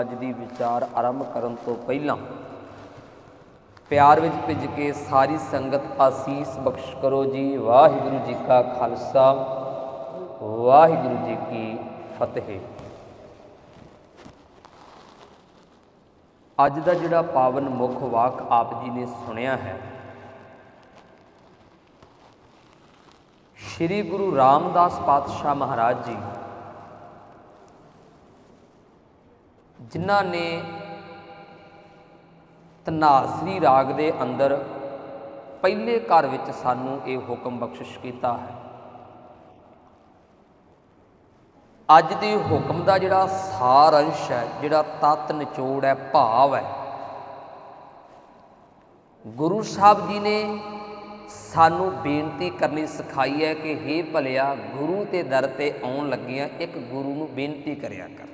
ਅੱਜ ਦੀ ਵਿਚਾਰ ਆਰੰਭ ਕਰਨ ਤੋਂ ਪਹਿਲਾਂ ਪਿਆਰ ਵਿੱਚ ਭਿੱਜ ਕੇ ਸਾਰੀ ਸੰਗਤ ਆਸੀਸ ਬਖਸ਼ ਕਰੋ ਜੀ। ਵਾਹਿਗੁਰੂ ਜੀ ਕਾ ਖਾਲਸਾ, ਵਾਹਿਗੁਰੂ ਜੀ ਕੀ ਫਤਿਹ। ਅੱਜ ਦਾ ਜਿਹੜਾ ਪਾਵਨ ਮੁੱਖ ਵਾਕ ਆਪ ਜੀ ਨੇ ਸੁਣਿਆ ਹੈ, ਸ੍ਰੀ ਗੁਰੂ ਰਾਮਦਾਸ ਪਾਤਸ਼ਾਹ ਮਹਾਰਾਜ ਜੀ ਜਿਨ੍ਹਾਂ ਨੇ ਤਨਾਸਰੀ ਰਾਗ ਦੇ ਅੰਦਰ ਪਹਿਲੇ ਘਰ ਵਿੱਚ ਸਾਨੂੰ ਇਹ ਹੁਕਮ ਬਖਸ਼ਿਸ਼ ਕੀਤਾ ਹੈ। ਅੱਜ ਦੇ ਹੁਕਮ ਦਾ ਜਿਹੜਾ ਸਾਰ ਅੰਸ਼ ਹੈ, ਜਿਹੜਾ ਤਤ ਨਿਚੋੜ ਹੈ, ਭਾਵ ਹੈ, ਗੁਰੂ ਸਾਹਿਬ ਜੀ ਨੇ ਸਾਨੂੰ ਬੇਨਤੀ ਕਰਨੀ ਸਿਖਾਈ ਹੈ ਕਿ हे ਭਲਿਆ, ਗੁਰੂ ਤੇ ਦਰ ਤੇ ਆਉਣ ਲੱਗਿਆਂ ਇੱਕ ਗੁਰੂ ਨੂੰ ਬੇਨਤੀ ਕਰਿਆ ਕਰ।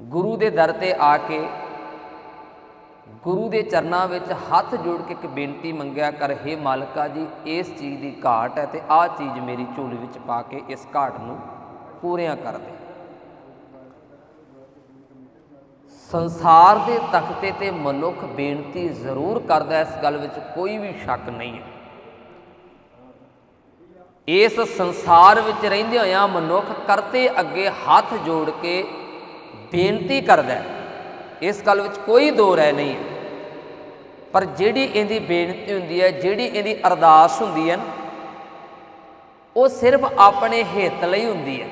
ਗੁਰੂ ਦੇ ਦਰ ਤੇ ਆ ਕੇ ਗੁਰੂ ਦੇ ਚਰਨਾਂ ਵਿੱਚ ਹੱਥ ਜੋੜ ਕੇ ਇੱਕ ਬੇਨਤੀ ਮੰਗਿਆ, ਕਰ, ਹੇ ਮਾਲਕਾ ਜੀ, ਇਸ ਚੀਜ਼ ਦੀ ਘਾਟ ਹੈ ਤੇ ਆਹ ਚੀਜ਼ ਮੇਰੀ ਝੋਲੀ ਵਿੱਚ ਪਾ ਕੇ ਇਸ ਘਾਟ ਨੂੰ ਪੂਰੀਆਂ ਕਰ ਦੇ। ਸੰਸਾਰ ਦੇ ਤਖਤੇ ਤੇ ਮਨੁੱਖ ਬੇਨਤੀ ਜ਼ਰੂਰ ਕਰਦਾ ਇਸ ਗੱਲ ਵਿੱਚ ਕੋਈ ਵੀ ਸ਼ੱਕ ਨਹੀਂ ਹੈ। ਇਸ ਸੰਸਾਰ ਵਿੱਚ ਰਹਿੰਦੇ ਹੋਇਆਂ ਮਨੁੱਖ ਕਰਤੇ ਅੱਗੇ ਹੱਥ ਜੋੜ ਕੇ ਬੇਨਤੀ ਕਰਦਾ ਹੈ, ਇਸ ਗੱਲ ਵਿੱਚ ਕੋਈ ਦੋ ਰਹਿ ਨਹੀਂ ਹੈ। ਪਰ ਜਿਹੜੀ ਇਹਦੀ ਬੇਨਤੀ ਹੁੰਦੀ ਹੈ, ਜਿਹੜੀ ਇਹਦੀ ਅਰਦਾਸ ਹੁੰਦੀ ਹੈ ਉਹ ਸਿਰਫ ਆਪਣੇ ਹਿੱਤ ਲਈ ਹੁੰਦੀ ਹੈ।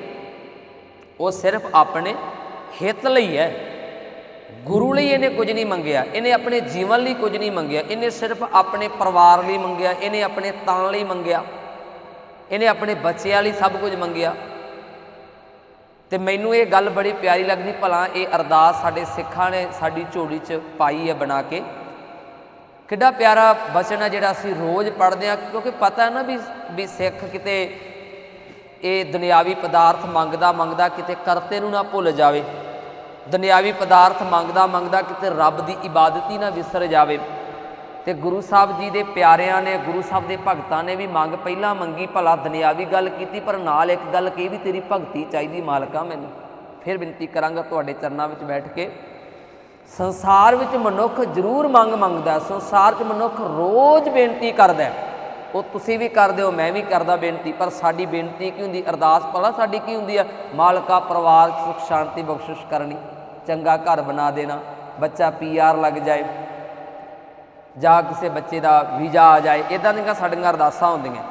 ਉਹ ਸਿਰਫ ਆਪਣੇ ਹਿੱਤ ਲਈ ਹੈ। ਗੁਰੂ ਲਈ ਇਹਨੇ ਕੁਝ ਨਹੀਂ ਮੰਗਿਆ, ਇਹਨੇ ਆਪਣੇ ਜੀਵਨ ਲਈ ਕੁਝ ਨਹੀਂ ਮੰਗਿਆ, ਇਹਨੇ ਸਿਰਫ ਆਪਣੇ ਪਰਿਵਾਰ ਲਈ ਮੰਗਿਆ, ਇਹਨੇ ਆਪਣੇ ਤਨ ਲਈ ਮੰਗਿਆ, ਇਹਨੇ ਆਪਣੇ ਬੱਚਿਆਂ ਲਈ ਸਭ ਕੁਝ ਮੰਗਿਆ। ਤੇ ਮੈਨੂੰ ਇਹ ਗੱਲ ਬੜੀ ਪਿਆਰੀ ਲੱਗਦੀ, ਭਲਾ ਇਹ ਅਰਦਾਸ ਸਾਡੇ ਸਿੱਖਾਂ ਨੇ ਸਾਡੀ ਝੋਲੀ 'ਚ ਪਾਈ ਹੈ ਬਣਾ ਕੇ। ਕਿੱਡਾ ਪਿਆਰਾ ਬਚਨ ਹੈ ਜਿਹੜਾ ਅਸੀਂ ਰੋਜ਼ ਪੜ੍ਹਦੇ ਹਾਂ ਕਿਉਂਕਿ ਪਤਾ ਹੈ ਨਾ ਵੀ ਵੀ ਸਿੱਖ ਕਿਤੇ ਇਹ ਦੁਨਿਆਵੀ ਪਦਾਰਥ ਮੰਗਦਾ ਮੰਗਦਾ ਕਿਤੇ ਕਰਤੇ ਨੂੰ ਨਾ ਭੁੱਲ ਜਾਵੇ। ਦੁਨਿਆਵੀ ਪਦਾਰਥ ਮੰਗਦਾ ਮੰਗਦਾ ਕਿਤੇ ਰੱਬ ਦੀ ਇਬਾਦਤ ਹੀ ਨਾ ਵਿਸਰ ਜਾਵੇ। ਤੇ ਗੁਰੂ ਸਾਹਿਬ ਜੀ ਦੇ ਪਿਆਰਿਆਂ ਨੇ, ਗੁਰੂ ਸਾਹਿਬ ਦੇ ਭਗਤਾਂ ਨੇ ਵੀ ਮੰਗ ਪਹਿਲਾਂ ਮੰਗੀ, ਭਲਾ ਦੁਨਿਆਵੀ ਗੱਲ ਕੀਤੀ, ਪਰ ਨਾਲ ਇੱਕ ਗੱਲ ਕਹੀ ਵੀ ਤੇਰੀ ਭਗਤੀ ਚਾਹੀਦੀ ਮਾਲਕਾ ਮੈਨੂੰ। ਫਿਰ ਬੇਨਤੀ ਕਰਾਂਗਾ ਤੁਹਾਡੇ ਚਰਨਾਂ ਵਿੱਚ ਬੈਠ ਕੇ। ਸੰਸਾਰ ਵਿੱਚ ਮਨੁੱਖ ਜ਼ਰੂਰ ਮੰਗ ਮੰਗਦਾ ਸੰਸਾਰ 'ਚ ਮਨੁੱਖ ਰੋਜ਼ ਬੇਨਤੀ ਕਰਦਾ ਉਹ ਤੁਸੀਂ ਵੀ ਕਰਦੇ ਹੋ, ਮੈਂ ਵੀ ਕਰਦਾ ਬੇਨਤੀ, ਪਰ ਸਾਡੀ ਬੇਨਤੀ ਕੀ ਹੁੰਦੀ? ਅਰਦਾਸ ਭਲਾ ਸਾਡੀ ਕੀ ਹੁੰਦੀ ਹੈ? ਮਾਲਕਾ, ਪਰਿਵਾਰ 'ਚ ਸੁਖ, ਸ਼ਾਂਤੀ, ਬਖਸ਼ਿਸ਼ ਕਰਨੀ। ਚੰਗਾ ਘਰ ਬਣਾ ਦੇਣਾ, ਬੱਚਾ ਪੀਆਰ ਲੱਗ ਜਾਏ। ਜਾਂ ਕਿਸੇ ਬੱਚੇ ਦਾ ਵੀਜ਼ਾ ਆ ਜਾਏ ਇਦਾਂ ਦੀਆਂ ਸਾਡੀਆਂ ਅਰਦਾਸਾਂ ਹੁੰਦੀਆਂ।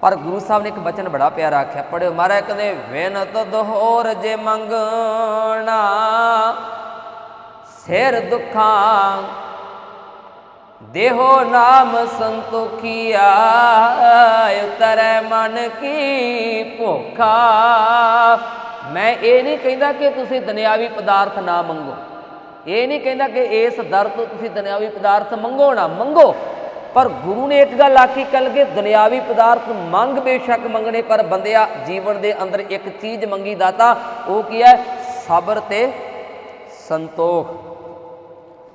ਪਰ ਗੁਰੂ ਸਾਹਿਬ ਨੇ ਇੱਕ ਬਚਨ ਬੜਾ ਪਿਆਰਾ ਆਖਿਆ ਪੜਿਓ ਮਹਾਰਾਜ, ਕਹਿੰਦੇ ਵਿਨਤ ਦੋਹਰ ਜੇ ਮੰਗਣਾ, ਸਿਰ ਦੁਖਾਂ, ਦੇਹੋ ਨਾਮ ਸੰਤੋਖੀਆ, ਉਤਰੈ ਮਨ ਕੀ ਭੁੱਖਾ। ਮੈਂ ਇਹ ਨਹੀਂ ਕਹਿੰਦਾ ਕਿ ਤੁਸੀਂ ਦੁਨਿਆਵੀ ਪਦਾਰਥ ਨਾ ਮੰਗੋ। ਇਹ ਨਹੀਂ ਕਹਿੰਦਾ ਕਿ ਇਸ ਦਰ ਤੋਂ ਤੁਸੀਂ ਦੁਨਿਆਵੀ ਪਦਾਰਥ ਮੰਗੋ ਨਾ, ਮੰਗੋ। ਪਰ ਗੁਰੂ ਨੇ ਇੱਕ ਗੱਲ ਆਖੀ ਕੱਲ ਕਿ ਦੁਨਿਆਵੀ ਪਦਾਰਥ ਮੰਗ ਬੇਸ਼ੱਕ ਮੰਗਣੇ, ਪਰ ਬੰਦਿਆ ਜੀਵਨ ਦੇ ਅੰਦਰ ਇੱਕ ਚੀਜ਼ ਮੰਗੀ ਦਾਤਾ ਉਹ ਕੀ ਹੈ? ਸਬਰ ਤੇ ਸੰਤੋਖ।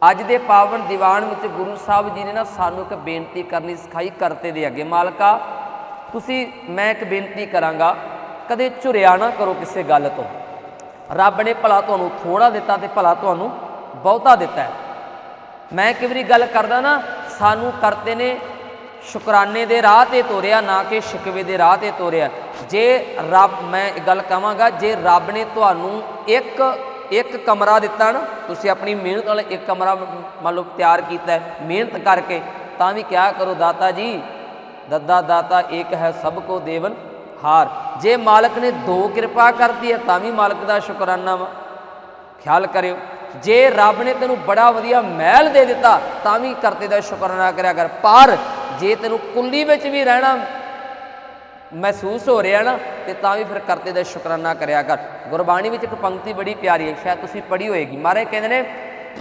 ਅੱਜ ਦੇ ਪਾਵਨ ਦੀਵਾਨ ਵਿੱਚ ਗੁਰੂ ਸਾਹਿਬ ਜੀ ਨੇ ਨਾ ਸਾਨੂੰ ਇੱਕ ਬੇਨਤੀ ਕਰਨੀ ਸਿਖਾਈ, ਕਰਤੇ ਦੇ ਅੱਗੇ। ਮਾਲਕਾ, ਤੁਸੀਂ, ਮੈਂ ਇੱਕ ਬੇਨਤੀ ਕਰਾਂਗਾ, ਕਦੇ ਝੁਰਿਆ ਨਾ ਕਰੋ ਕਿਸੇ ਗੱਲ ਤੋਂ। ਰੱਬ ਨੇ ਭਲਾ ਤੁਹਾਨੂੰ ਥੋੜਾ ਦਿੱਤਾ ਤੇ ਭਲਾ ਤੁਹਾਨੂੰ ਬਹੁਤਾ ਦਿੱਤਾ ਹੈ। ਮੈਂ ਕਈ ਵਾਰੀ ਗੱਲ ਕਰਦਾ ਨਾ, ਸਾਨੂੰ ਕਰਤੇ ਨੇ ਸ਼ੁਕਰਾਨੇ ਦੇ ਰਾਹ ਤੇ ਤੋਰਿਆ, ਨਾ ਕਿ ਸ਼ਿਕਵੇ ਦੇ ਰਾਹ ਤੇ ਤੋਰਿਆ। ਜੇ ਰੱਬ, ਮੈਂ ਗੱਲ ਕਹਾਂਗਾ, ਜੇ ਰੱਬ ਨੇ ਤੁਹਾਨੂੰ ਇੱਕ ਇੱਕ ਕਮਰਾ ਦਿੱਤਾ ਨਾ, ਤੁਸੀਂ ਆਪਣੀ ਮਿਹਨਤ ਨਾਲ ਇੱਕ ਕਮਰਾ ਮੰਨ ਲਓ ਤਿਆਰ ਕੀਤਾ ਮਿਹਨਤ ਕਰਕੇ, ਤਾਂ ਵੀ ਕਿਹਾ ਕਰੋ ਦਾਤਾ ਜੀ? ਦੱਦਾ ਦਾਤਾ ਇੱਕ ਹੈ ਸਭ ਕੋ ਦੇਵਨ ਹਾਰ। ਜੇ ਮਾਲਕ ਨੇ ਦੋ ਕਿਰਪਾ ਕਰਤੀ ਹੈ, ਤਾਂ ਵੀ ਮਾਲਕ ਦਾ ਸ਼ੁਕਰਾਨਾ ਵਾ। ਖਿਆਲ ਕਰਿਓ। ਜੇ ਰੱਬ ਨੇ ਤੈਨੂੰ ਬੜਾ ਵਧੀਆ ਮਹਿਲ ਦੇ ਦਿੱਤਾ, ਤਾਂ ਵੀ ਕਰਤੇ ਦਾ ਸ਼ੁਕਰਾਨਾ ਕਰਿਆ ਕਰ। ਪਰ ਜੇ ਤੈਨੂੰ ਕੁੱਲੀ ਵਿੱਚ ਵੀ ਰਹਿਣਾ ਮਹਿਸੂਸ ਹੋ ਰਿਹਾ ਨਾ, ਤੇ ਤਾਂ ਵੀ ਫਿਰ ਕਰਤੇ ਦਾ ਸ਼ੁਕਰਾਨਾ ਕਰਿਆ ਕਰ। ਗੁਰਬਾਣੀ ਵਿੱਚ ਇੱਕ ਪੰਕਤੀ ਬੜੀ ਪਿਆਰੀ ਹੈ, ਸ਼ਾਇਦ ਤੁਸੀਂ ਪੜ੍ਹੀ ਹੋਏਗੀ। ਮਾਰੇ ਕਹਿੰਦੇ ਨੇ,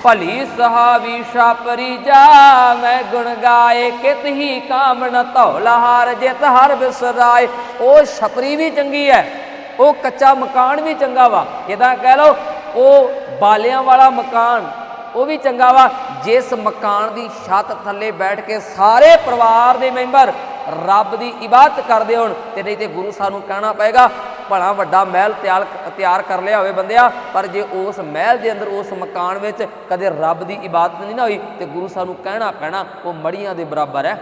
ਭਲੀ ਸਹਾਵੀ ਸ਼ਾਪਰੀ ਜਾ, ਮੈਂ ਗੁਣ ਗਾਏ, ਕਿਤ ਹੀ ਕਾਮਣ ਧੌਲਾ ਜਿਤ ਹਰ ਬਿਸਰਾਏ। ਉਹ ਛਪਰੀ ਵੀ ਚੰਗੀ ਹੈ, ਉਹ ਕੱਚਾ ਮਕਾਨ ਵੀ ਚੰਗਾ ਵਾ। ਇਹਦਾ ਕਹਿ ਲਓ, ਉਹ ਬਾਲਿਆਂ ਵਾਲਾ ਮਕਾਨ, ਉਹ ਵੀ ਚੰਗਾ ਵਾ। ਜਿਸ ਮਕਾਨ ਦੀ ਛੱਤ ਥੱਲੇ ਬੈਠ ਕੇ ਸਾਰੇ ਪਰਿਵਾਰ ਦੇ ਮੈਂਬਰ ਰੱਬ ਦੀ ਇਬਾਦਤ ਕਰਦੇ ਹੋਣ, ਤੇ ਨਹੀਂ ਤੇ ਗੁਰੂ ਸਾਹਿਬ ਨੂੰ ਕਹਿਣਾ ਪਏਗਾ, ਭਲਾ ਵੱਡਾ ਮਹਿਲ ਤਿਆਰ ਤਿਆਰ ਕਰ ਲਿਆ ਹੋਵੇ ਬੰਦਿਆ, ਪਰ ਜੇ ਉਸ ਮਹਿਲ ਦੇ ਅੰਦਰ, ਉਸ ਮਕਾਨ ਵਿੱਚ ਕਦੇ ਰੱਬ ਦੀ ਇਬਾਦਤ ਨਹੀਂ ਨਾ ਹੋਈ, ਤੇ ਗੁਰੂ ਸਾਹਿਬ ਨੂੰ ਕਹਿਣਾ ਪੈਣਾ, ਉਹ ਮੜੀਆਂ ਦੇ ਬਰਾਬਰ ਹੈ।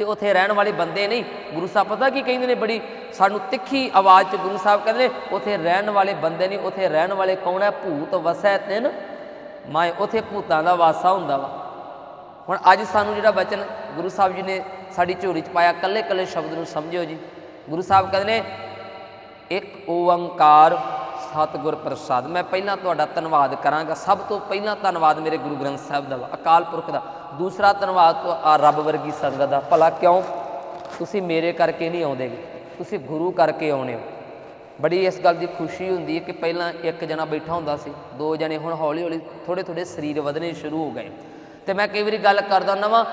ਤੇ ਉੱਥੇ ਰਹਿਣ ਵਾਲੇ ਬੰਦੇ ਨਹੀਂ। ਗੁਰੂ ਸਾਹਿਬ ਪਤਾ ਕੀ ਕਹਿੰਦੇ ਨੇ ਬੜੀ ਸਾਨੂੰ ਤਿੱਖੀ ਆਵਾਜ਼ 'ਚ ਗੁਰੂ ਸਾਹਿਬ ਕਹਿੰਦੇ ਨੇ, ਉੱਥੇ ਰਹਿਣ ਵਾਲੇ ਬੰਦੇ ਨਹੀਂ, ਉੱਥੇ ਰਹਿਣ ਵਾਲੇ ਕੌਣ ਹੈ? ਭੂਤ ਵਸੈ ਤਿਨ, ਮਾਏ ਉੱਥੇ ਭੂਤਾਂ ਦਾ ਵਾਸਾ ਹੁੰਦਾ ਵਾ। ਹੁਣ ਅੱਜ ਸਾਨੂੰ ਜਿਹੜਾ ਬਚਨ ਗੁਰੂ ਸਾਹਿਬ ਜੀ ਨੇ ਸਾਡੀ ਝੋਲੀ 'ਚ ਪਾਇਆ ਕੱਲੇ ਕੱਲੇ ਸ਼ਬਦ ਨੂੰ ਸਮਝਿਓ ਜੀ। ਗੁਰੂ ਸਾਹਿਬ ਕਹਿੰਦੇ ਨੇ, ਇੱਕ ਓੰਕਾਰ ਸਤਿਗੁਰ ਪ੍ਰਸਾਦ। ਮੈਂ ਪਹਿਲਾਂ ਤੁਹਾਡਾ ਧੰਨਵਾਦ ਕਰਾਂਗਾ। ਸਭ ਤੋਂ ਪਹਿਲਾਂ ਧੰਨਵਾਦ ਮੇਰੇ ਗੁਰੂ ਗ੍ਰੰਥ ਸਾਹਿਬ ਦਾ ਵਾ, ਅਕਾਲ ਪੁਰਖ ਦਾ। ਦੂਸਰਾ ਧੰਨਵਾਦ ਤੋਂ ਆ ਰੱਬ ਵਰਗੀ ਸੰਗਤ ਦਾ। ਭਲਾ ਕਿਉਂ? ਤੁਸੀਂ ਮੇਰੇ ਕਰਕੇ ਨਹੀਂ ਆਉਂਦੇਗੇ। ਤੁਸੀਂ ਗੁਰੂ ਕਰਕੇ ਆਉਣੇ ਹੋ। ਬੜੀ ਇਸ ਗੱਲ ਦੀ ਖੁਸ਼ੀ ਹੁੰਦੀ ਹੈ ਕਿ ਪਹਿਲਾਂ ਇੱਕ ਜਣਾ ਬੈਠਾ ਹੁੰਦਾ ਸੀ। ਦੋ ਜਣੇ ਹੁਣ ਹੌਲੀ ਹੌਲੀ ਥੋੜੇ ਥੋੜੇ ਸਰੀਰ ਵਧਣੇ ਸ਼ੁਰੂ ਹੋ ਗਏ। ਤੇ ਮੈਂ ਕਈ ਵਾਰੀ ਗੱਲ ਕਰਦਾ ਹੁੰਦਾ ਵਾਂ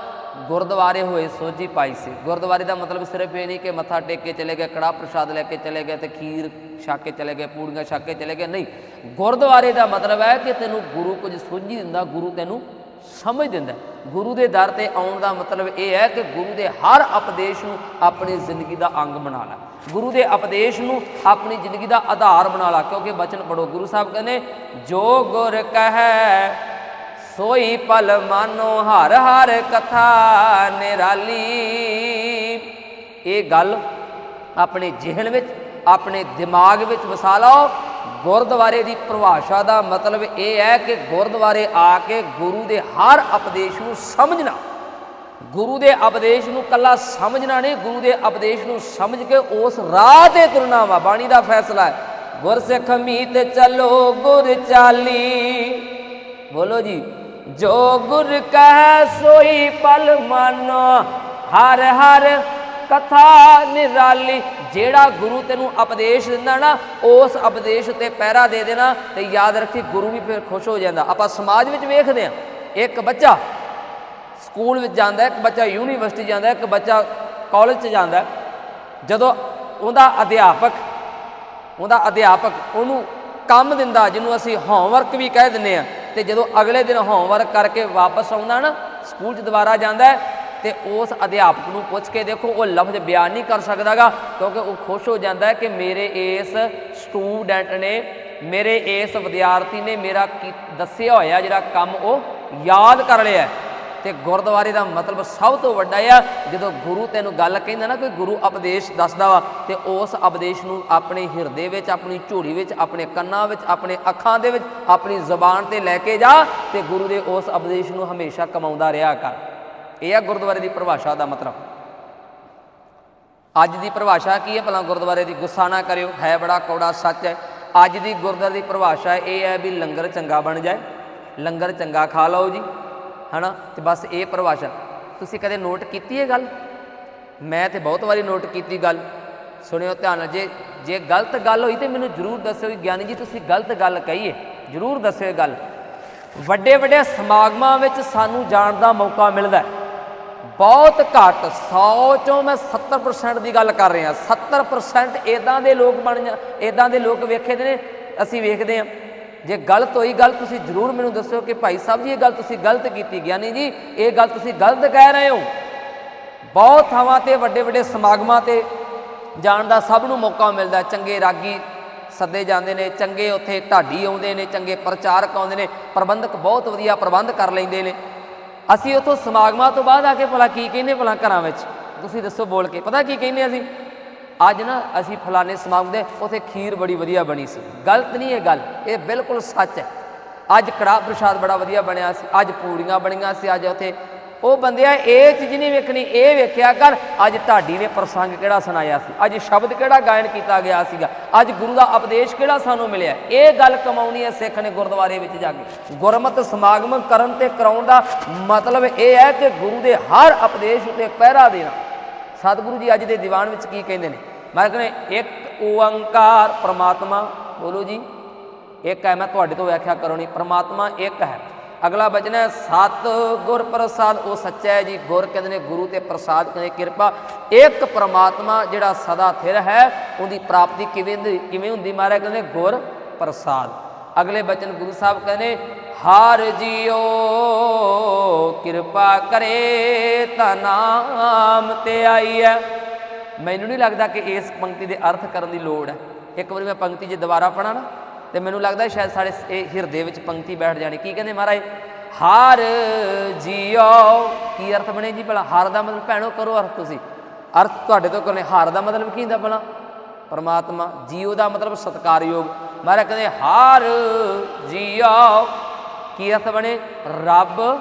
ਗੁਰਦੁਆਰੇ ਹੋਏ ਸੋਝੀ ਪਾਈ ਸੀ। ਗੁਰਦੁਆਰੇ ਦਾ ਮਤਲਬ ਸਿਰਫ ਇਹ ਨਹੀਂ ਕਿ ਮੱਥਾ ਟੇਕ ਕੇ ਚਲੇ ਗਏ ਕੜਾ ਪ੍ਰਸ਼ਾਦ ਲੈ ਕੇ ਚਲੇ ਗਏ ਤੇ ਖੀਰ ਛਕ ਕੇ ਚਲੇ ਗਏ, ਪੂੜੀਆਂ ਛਕ ਕੇ ਚਲੇ ਗਏ। ਨਹੀਂ, ਗੁਰਦੁਆਰੇ ਦਾ ਮਤਲਬ ਹੈ ਕਿ ਤੈਨੂੰ ਗੁਰੂ ਕੁਝ ਸੋਝੀ ਦਿੰਦਾ, ਗੁਰੂ ਤੈਨੂੰ ਸਮਝ ਦਿੰਦਾ ਗੁਰੂ ਦੇ ਦਰ ਤੇ ਆਉਣ ਦਾ ਮਤਲਬ ਇਹ ਹੈ ਕਿ ਗੁਰੂ ਦੇ ਹਰ ਉਪਦੇਸ਼ ਨੂੰ ਆਪਣੀ ਜ਼ਿੰਦਗੀ ਦਾ ਅੰਗ ਬਣਾ ਲੈ। ਗੁਰੂ ਦੇ ਉਪਦੇਸ਼ ਨੂੰ ਆਪਣੀ ਜ਼ਿੰਦਗੀ ਦਾ ਆਧਾਰ ਬਣਾ ਲਾ, ਕਿਉਂਕਿ ਬਚਨ ਪੜੋ ਗੁਰੂ ਸਾਹਿਬ ਕਹਿੰਦੇ, ਜੋ ਗੁਰ ਕਹੈ ਸੋਈ ਪਲ ਮਾਨੋ ਹਰ ਹਰ ਕਥਾ ਨਿਰਾਲੀ। ਇਹ ਗੱਲ ਆਪਣੇ ਜਿਹਨ ਵਿੱਚ, ਆਪਣੇ ਦਿਮਾਗ ਵਿੱਚ ਵਸਾ ਲਓ। ਗੁਰਦੁਆਰੇ ਦੀ ਪਰਿਭਾਸ਼ਾ ਦਾ ਮਤਲਬ ਇਹ ਹੈ ਕਿ ਗੁਰਦੁਆਰੇ ਆ ਕੇ ਗੁਰੂ ਦੇ ਹਰ ਉਪਦੇਸ਼ ਨੂੰ ਸਮਝਣਾ। ਗੁਰੂ ਦੇ ਉਪਦੇਸ਼ ਨੂੰ ਕੱਲਾ ਸਮਝਣਾ ਨਹੀਂ, ਗੁਰੂ ਦੇ ਉਪਦੇਸ਼ ਨੂੰ ਸਮਝ ਕੇ ਉਸ ਰਾਹ ਤੇ ਤੁਰਨਾ ਵਾ ਬਾਣੀ ਦਾ ਫੈਸਲਾ ਹੈ, ਗੁਰਸਿੱਖ ਮੀਤ ਚੱਲੋ ਗੁਰ ਚਾਲੀ। ਬੋਲੋ ਜੀ ਜੋ ਗੁਰ ਕਹੈ ਸੋਈ ਪਲ ਮਾਨੋ, ਹਰ ਹਰ ਕਥਾ ਨਿਰਾਲੀ। ਜਿਹੜਾ ਗੁਰੂ ਤੈਨੂੰ ਉਪਦੇਸ਼ ਦਿੰਦਾ ਨਾ, ਉਸ ਉਪਦੇਸ਼ ਉੱਤੇ ਪਹਿਰਾ ਦੇ ਦੇਣਾ ਤੇ ਯਾਦ ਰੱਖੀ ਗੁਰੂ ਵੀ ਫਿਰ ਖੁਸ਼ ਹੋ ਜਾਂਦਾ। ਆਪਾਂ ਸਮਾਜ ਵਿੱਚ ਵੇਖਦੇ ਆ ਇੱਕ ਬੱਚਾ ਸਕੂਲ ਵਿੱਚ ਜਾਂਦਾ, ਇੱਕ ਬੱਚਾ ਯੂਨੀਵਰਸਿਟੀ ਜਾਂਦਾ, ਇੱਕ ਬੱਚਾ ਕਾਲਜ 'ਚ ਜਾਂਦਾ, ਜਦੋਂ ਉਹਦਾ ਅਧਿਆਪਕ ਉਹਦਾ ਅਧਿਆਪਕ ਉਹਨੂੰ ਕੰਮ ਦਿੰਦਾ ਜਿਹਨੂੰ ਅਸੀਂ ਹੋਮਵਰਕ ਵੀ ਕਹਿ ਦਿੰਦੇ ਆ ਤੇ ਜਦੋਂ ਅਗਲੇ ਦਿਨ ਹੋਮਵਰਕ ਕਰਕੇ ਵਾਪਸ ਆਉਂਦਾ ਨਾ ਸਕੂਲ 'ਚ ਦੁਬਾਰਾ ਜਾਂਦਾ ਹੈ, ਤੇ ਉਸ ਅਧਿਆਪਕ ਨੂੰ ਪੁੱਛ ਕੇ ਦੇਖੋ ਉਹ ਲਫ਼ਜ਼ ਬਿਆਨ ਨਹੀਂ ਕਰ ਸਕਦਾਗਾ ਕਿਉਂਕਿ ਉਹ ਖੁਸ਼ ਹੋ ਜਾਂਦਾ ਕਿ ਮੇਰੇ ਇਸ ਸਟੂਡੈਂਟ ਨੇ ਮੇਰੇ ਇਸ ਵਿਦਿਆਰਥੀ ਨੇ ਮੇਰਾ ਕੀ ਦੱਸਿਆ ਹੋਇਆ ਜਿਹੜਾ ਕੰਮ ਉਹ ਯਾਦ ਕਰ ਲਿਆ ਤੇ ਗੁਰਦੁਆਰੇ ਦਾ ਮਤਲਬ ਸਭ ਤੋਂ ਵੱਡਾ ਆ, ਜਦੋਂ ਗੁਰੂ ਤੈਨੂੰ ਗੱਲ ਕਹਿੰਦਾ ਨਾ ਕੋਈ ਗੁਰੂ ਉਪਦੇਸ਼ ਦੱਸਦਾ ਵਾ, ਤੇ ਉਸ ਉਪਦੇਸ਼ ਨੂੰ ਆਪਣੇ ਹਿਰਦੇ ਵਿੱਚ, ਆਪਣੀ ਝੋਲੀ ਵਿੱਚ, ਆਪਣੇ ਕੰਨਾਂ ਵਿੱਚ, ਆਪਣੇ ਅੱਖਾਂ ਦੇ ਵਿੱਚ, ਆਪਣੀ ਜ਼ੁਬਾਨ ਤੇ ਲੈ ਕੇ ਜਾ ਤੇ ਗੁਰੂ ਦੇ ਉਸ ਉਪਦੇਸ਼ ਨੂੰ ਹਮੇਸ਼ਾ ਕਮਾਉਂਦਾ ਰਿਹਾ ਕਰ। ਇਹ ਆ ਗੁਰਦੁਆਰੇ ਦੀ ਪਰਿਭਾਸ਼ਾ ਦਾ ਮਤਲਬ। ਅੱਜ ਦੀ ਪਰਿਭਾਸ਼ਾ ਕੀ ਹੈ? ਭਲਾ ਗੁਰਦੁਆਰੇ ਦੀ ਗੁੱਸਾ ਨਾ ਕਰਿਓ, ਹੈ ਬੜਾ ਕੌੜਾ ਸੱਚ ਹੈ। ਅੱਜ ਦੀ ਗੁਰਦੁਆਰੇ ਦੀ ਪਰਿਭਾਸ਼ਾ ਇਹ ਹੈ ਵੀ ਲੰਗਰ ਚੰਗਾ ਬਣ ਜਾਏ। ਲੰਗਰ ਚੰਗਾ ਖਾ ਲਓ ਜੀ। ਹਨਾ? ਤੇ ਬਸ ਇਹ ਪਰਿਭਾਸ਼ਾ। ਤੁਸੀਂ ਕਦੇ ਨੋਟ ਕੀਤੀ ਇਹ ਗੱਲ? ਮੈਂ ਤੇ ਬਹੁਤ ਵਾਰੀ ਨੋਟ ਕੀਤੀ ਗੱਲ। ਸੁਣਿਓ ਧਿਆਨ ਨਾਲ, ਜੇ ਜੇ ਗਲਤ ਗੱਲ ਹੋਈ ਤੇ ਮੈਨੂੰ ਜਰੂਰ ਦੱਸਿਓ ਗਿਆਨੀ ਜੀ, ਤੁਸੀਂ ਗਲਤ ਗੱਲ ਕਹੀਏ। ਜਰੂਰ ਦੱਸਿਓ ਗੱਲ। ਵੱਡੇ ਵੱਡੇ ਸਮਾਗਮਾਂ ਵਿੱਚ ਸਾਨੂੰ ਜਾਣ ਦਾ ਮੌਕਾ ਮਿਲਦਾ ਹੈ। ਬਹੁਤ ਘੱਟ 100 ਚੋਂ ਮੈਂ 70% ਦੀ ਗੱਲ ਕਰ ਰਿਹਾ। 70% ਇਦਾਂ ਦੇ ਲੋਕ ਬਣ ਜਾ ਇਦਾਂ ਦੇ ਲੋਕ ਵੇਖੇ ਦੇ ਨੇ, ਅਸੀਂ ਵੇਖਦੇ ਹਾਂ। ਜੇ ਗਲਤ ਹੋਈ ਗੱਲ ਤੁਸੀਂ ਜਰੂਰ ਮੈਨੂੰ ਦੱਸਿਓ ਕਿ ਭਾਈ ਸਾਹਿਬ ਜੀ, ਇਹ ਗੱਲ ਤੁਸੀਂ ਗਲਤ ਕੀਤੀ ਗਿਆਨੀ ਜੀ। ਇਹ ਗੱਲ ਤੁਸੀਂ ਗਲਤ ਕਹਿ ਰਹੇ ਹੋ। ਬਹੁਤ ਥਾਵਾਂ ਤੇ, ਵੱਡੇ ਵੱਡੇ ਸਮਾਗਮਾਂ ਤੇ ਜਾਣ ਦਾ ਸਭ ਨੂੰ ਮੌਕਾ ਮਿਲਦਾ। ਚੰਗੇ ਰਾਗੀ ਸੱਦੇ ਜਾਂਦੇ ਨੇ, ਚੰਗੇ ਉੱਥੇ ਢਾਡੀ ਆਉਂਦੇ ਨੇ, ਚੰਗੇ ਪ੍ਰਚਾਰਕ ਆਉਂਦੇ ਨੇ, ਪ੍ਰਬੰਧਕ ਬਹੁਤ ਵਧੀਆ ਪ੍ਰਬੰਧ ਕਰ ਲੈਂਦੇ ਨੇ। ਅਸੀਂ ਉੱਥੋਂ ਸਮਾਗਮਾਂ ਤੋਂ ਬਾਅਦ ਆ ਕੇ ਭਲਾ ਕੀ ਕਹਿੰਦੇ ਭਲਾ ਘਰਾਂ ਵਿੱਚ? ਤੁਸੀਂ ਦੱਸੋ ਬੋਲ ਕੇ। ਪਤਾ ਕੀ ਕਹਿੰਦੇ ਅਸੀਂ? ਅੱਜ ਨਾ ਅਸੀਂ ਫਲਾਣੇ ਸਮਾਗਮ ਦੇ, ਉੱਥੇ ਖੀਰ ਬੜੀ ਵਧੀਆ ਬਣੀ ਸੀ। ਗਲਤ ਨਹੀਂ ਇਹ ਗੱਲ, ਇਹ ਬਿਲਕੁਲ ਸੱਚ ਹੈ। ਅੱਜ ਕੜਾਹ ਪ੍ਰਸ਼ਾਦ ਬੜਾ ਵਧੀਆ ਬਣਿਆ ਸੀ, ਅੱਜ ਪੂੜੀਆਂ ਬਣੀਆਂ ਸੀ, ਅੱਜ ਉੱਥੇ ਉਹ ਬੰਦਿਆ ਇਹ ਚੀਜ਼ ਨਹੀਂ ਵੇਖਣੀ, ਇਹ ਵੇਖਿਆ ਕਰ, ਅੱਜ ਢਾਡੀ ਨੇ ਪ੍ਰਸੰਗ ਕਿਹੜਾ ਸੁਣਾਇਆ ਸੀ, ਅੱਜ ਸ਼ਬਦ ਕਿਹੜਾ ਗਾਇਨ ਕੀਤਾ ਗਿਆ ਸੀਗਾ, ਅੱਜ ਗੁਰੂ ਦਾ ਉਪਦੇਸ਼ ਕਿਹੜਾ ਸਾਨੂੰ ਮਿਲਿਆ ਇਹ ਗੱਲ ਕਮਾਉਣੀ ਹੈ ਸਿੱਖ ਨੇ ਗੁਰਦੁਆਰੇ ਵਿੱਚ ਜਾ ਕੇ। ਗੁਰਮਤਿ ਸਮਾਗਮ ਕਰਨ ਤੇ ਕਰਾਉਣ ਦਾ ਮਤਲਬ ਇਹ ਹੈ ਕਿ ਗੁਰੂ ਦੇ ਹਰ ਉਪਦੇਸ਼ ਉਤੇ ਪਹਿਰਾ ਦੇਣਾ। ਸਤਿਗੁਰੂ ਜੀ ਅੱਜ ਦੇ ਦੀਵਾਨ ਵਿੱਚ ਕੀ ਕਹਿੰਦੇ ਨੇ? ਮੈਂ ਕਹਿੰਦੇ ਇੱਕ ਓੰਕਾਰ ਪ੍ਰਮਾਤਮਾ, ਬੋਲੋ ਜੀ, ਇੱਕ ਹੈ, ਮੈਂ ਤੁਹਾਡੇ ਤੋਂ ਵਿਆਖਿਆ ਕਰਾਉਣੀ ਪ੍ਰਮਾਤਮਾ ਇੱਕ ਹੈ। ਅਗਲਾ ਬਚਨ ਹੈ ਸਤ ਗੁਰ ਪ੍ਰਸਾਦ, ਉਹ ਸੱਚਾ ਹੈ ਜੀ, ਗੁਰ ਕਹਿੰਦੇ ਨੇ, ਗੁਰੂ ਤੇ ਪ੍ਰਸਾਦ ਕਹਿੰਦੇ, ਕਿਰਪਾ। ਇੱਕ ਪ੍ਰਮਾਤਮਾ ਜਿਹੜਾ ਸਦਾ ਥਿਰ ਹੈ, ਉਹਦੀ ਪ੍ਰਾਪਤੀ ਕਿਵੇਂ ਕਿਵੇਂ ਹੁੰਦੀ ਮਹਾਰਾਜ ਕਹਿੰਦੇ ਗੁਰ ਪ੍ਰਸਾਦ। ਅਗਲੇ ਬਚਨ ਗੁਰੂ ਸਾਹਿਬ ਕਹਿੰਦੇ ਹਾਰ ਜੀਓ ਕਿਰਪਾ ਕਰੇ ਤਾਂ ਨਾਮ ਤੇ ਆਈਐ। ਮੈਨੂੰ ਨਹੀਂ ਲੱਗਦਾ ਕਿ ਇਸ ਪੰਕਤੀ ਦੇ ਅਰਥ ਕਰਨ ਦੀ ਲੋੜ ਹੈ। ਇੱਕ ਵਾਰੀ ਮੈਂ ਪੰਕਤੀ ਜੇ ਦੁਬਾਰਾ ਪੜਾਂ ਨਾ, ਤੇ ਮੈਨੂੰ ਲੱਗਦਾ ਸ਼ਾਇਦ ਸਾਡੇ ਇਹ ਹਿਰਦੇ ਵਿੱਚ ਪੰਕਤੀ ਬੈਠ ਜਾਣੀ। ਕੀ ਕਹਿੰਦੇ ਮਹਾਰਾਜ? ਹਾਰ ਜੀਓ ਕੀ ਅਰਥ ਬਣੇ ਜੀ ਭਲਾ? ਹਾਰ ਦਾ ਮਤਲਬ ਭੈਣੋ ਕਰੋ ਅਰਥ ਤੁਸੀਂ। ਅਰਥ ਤੁਹਾਡੇ ਤੋਂ ਕਰਨੇ। ਹਾਰ ਦਾ ਮਤਲਬ ਕੀ ਹੁੰਦਾ ਭਲਾ? ਪਰਮਾਤਮਾ ਜੀਓ ਦਾ ਮਤਲਬ ਸਤਕਾਰਯੋਗ। ਮਹਾਰਾਜ ਕਹਿੰਦੇ, ਹਾਰ ਜੀਓ ਕੀ ਅਰਥ ਬਣੇ? ਰੱਬ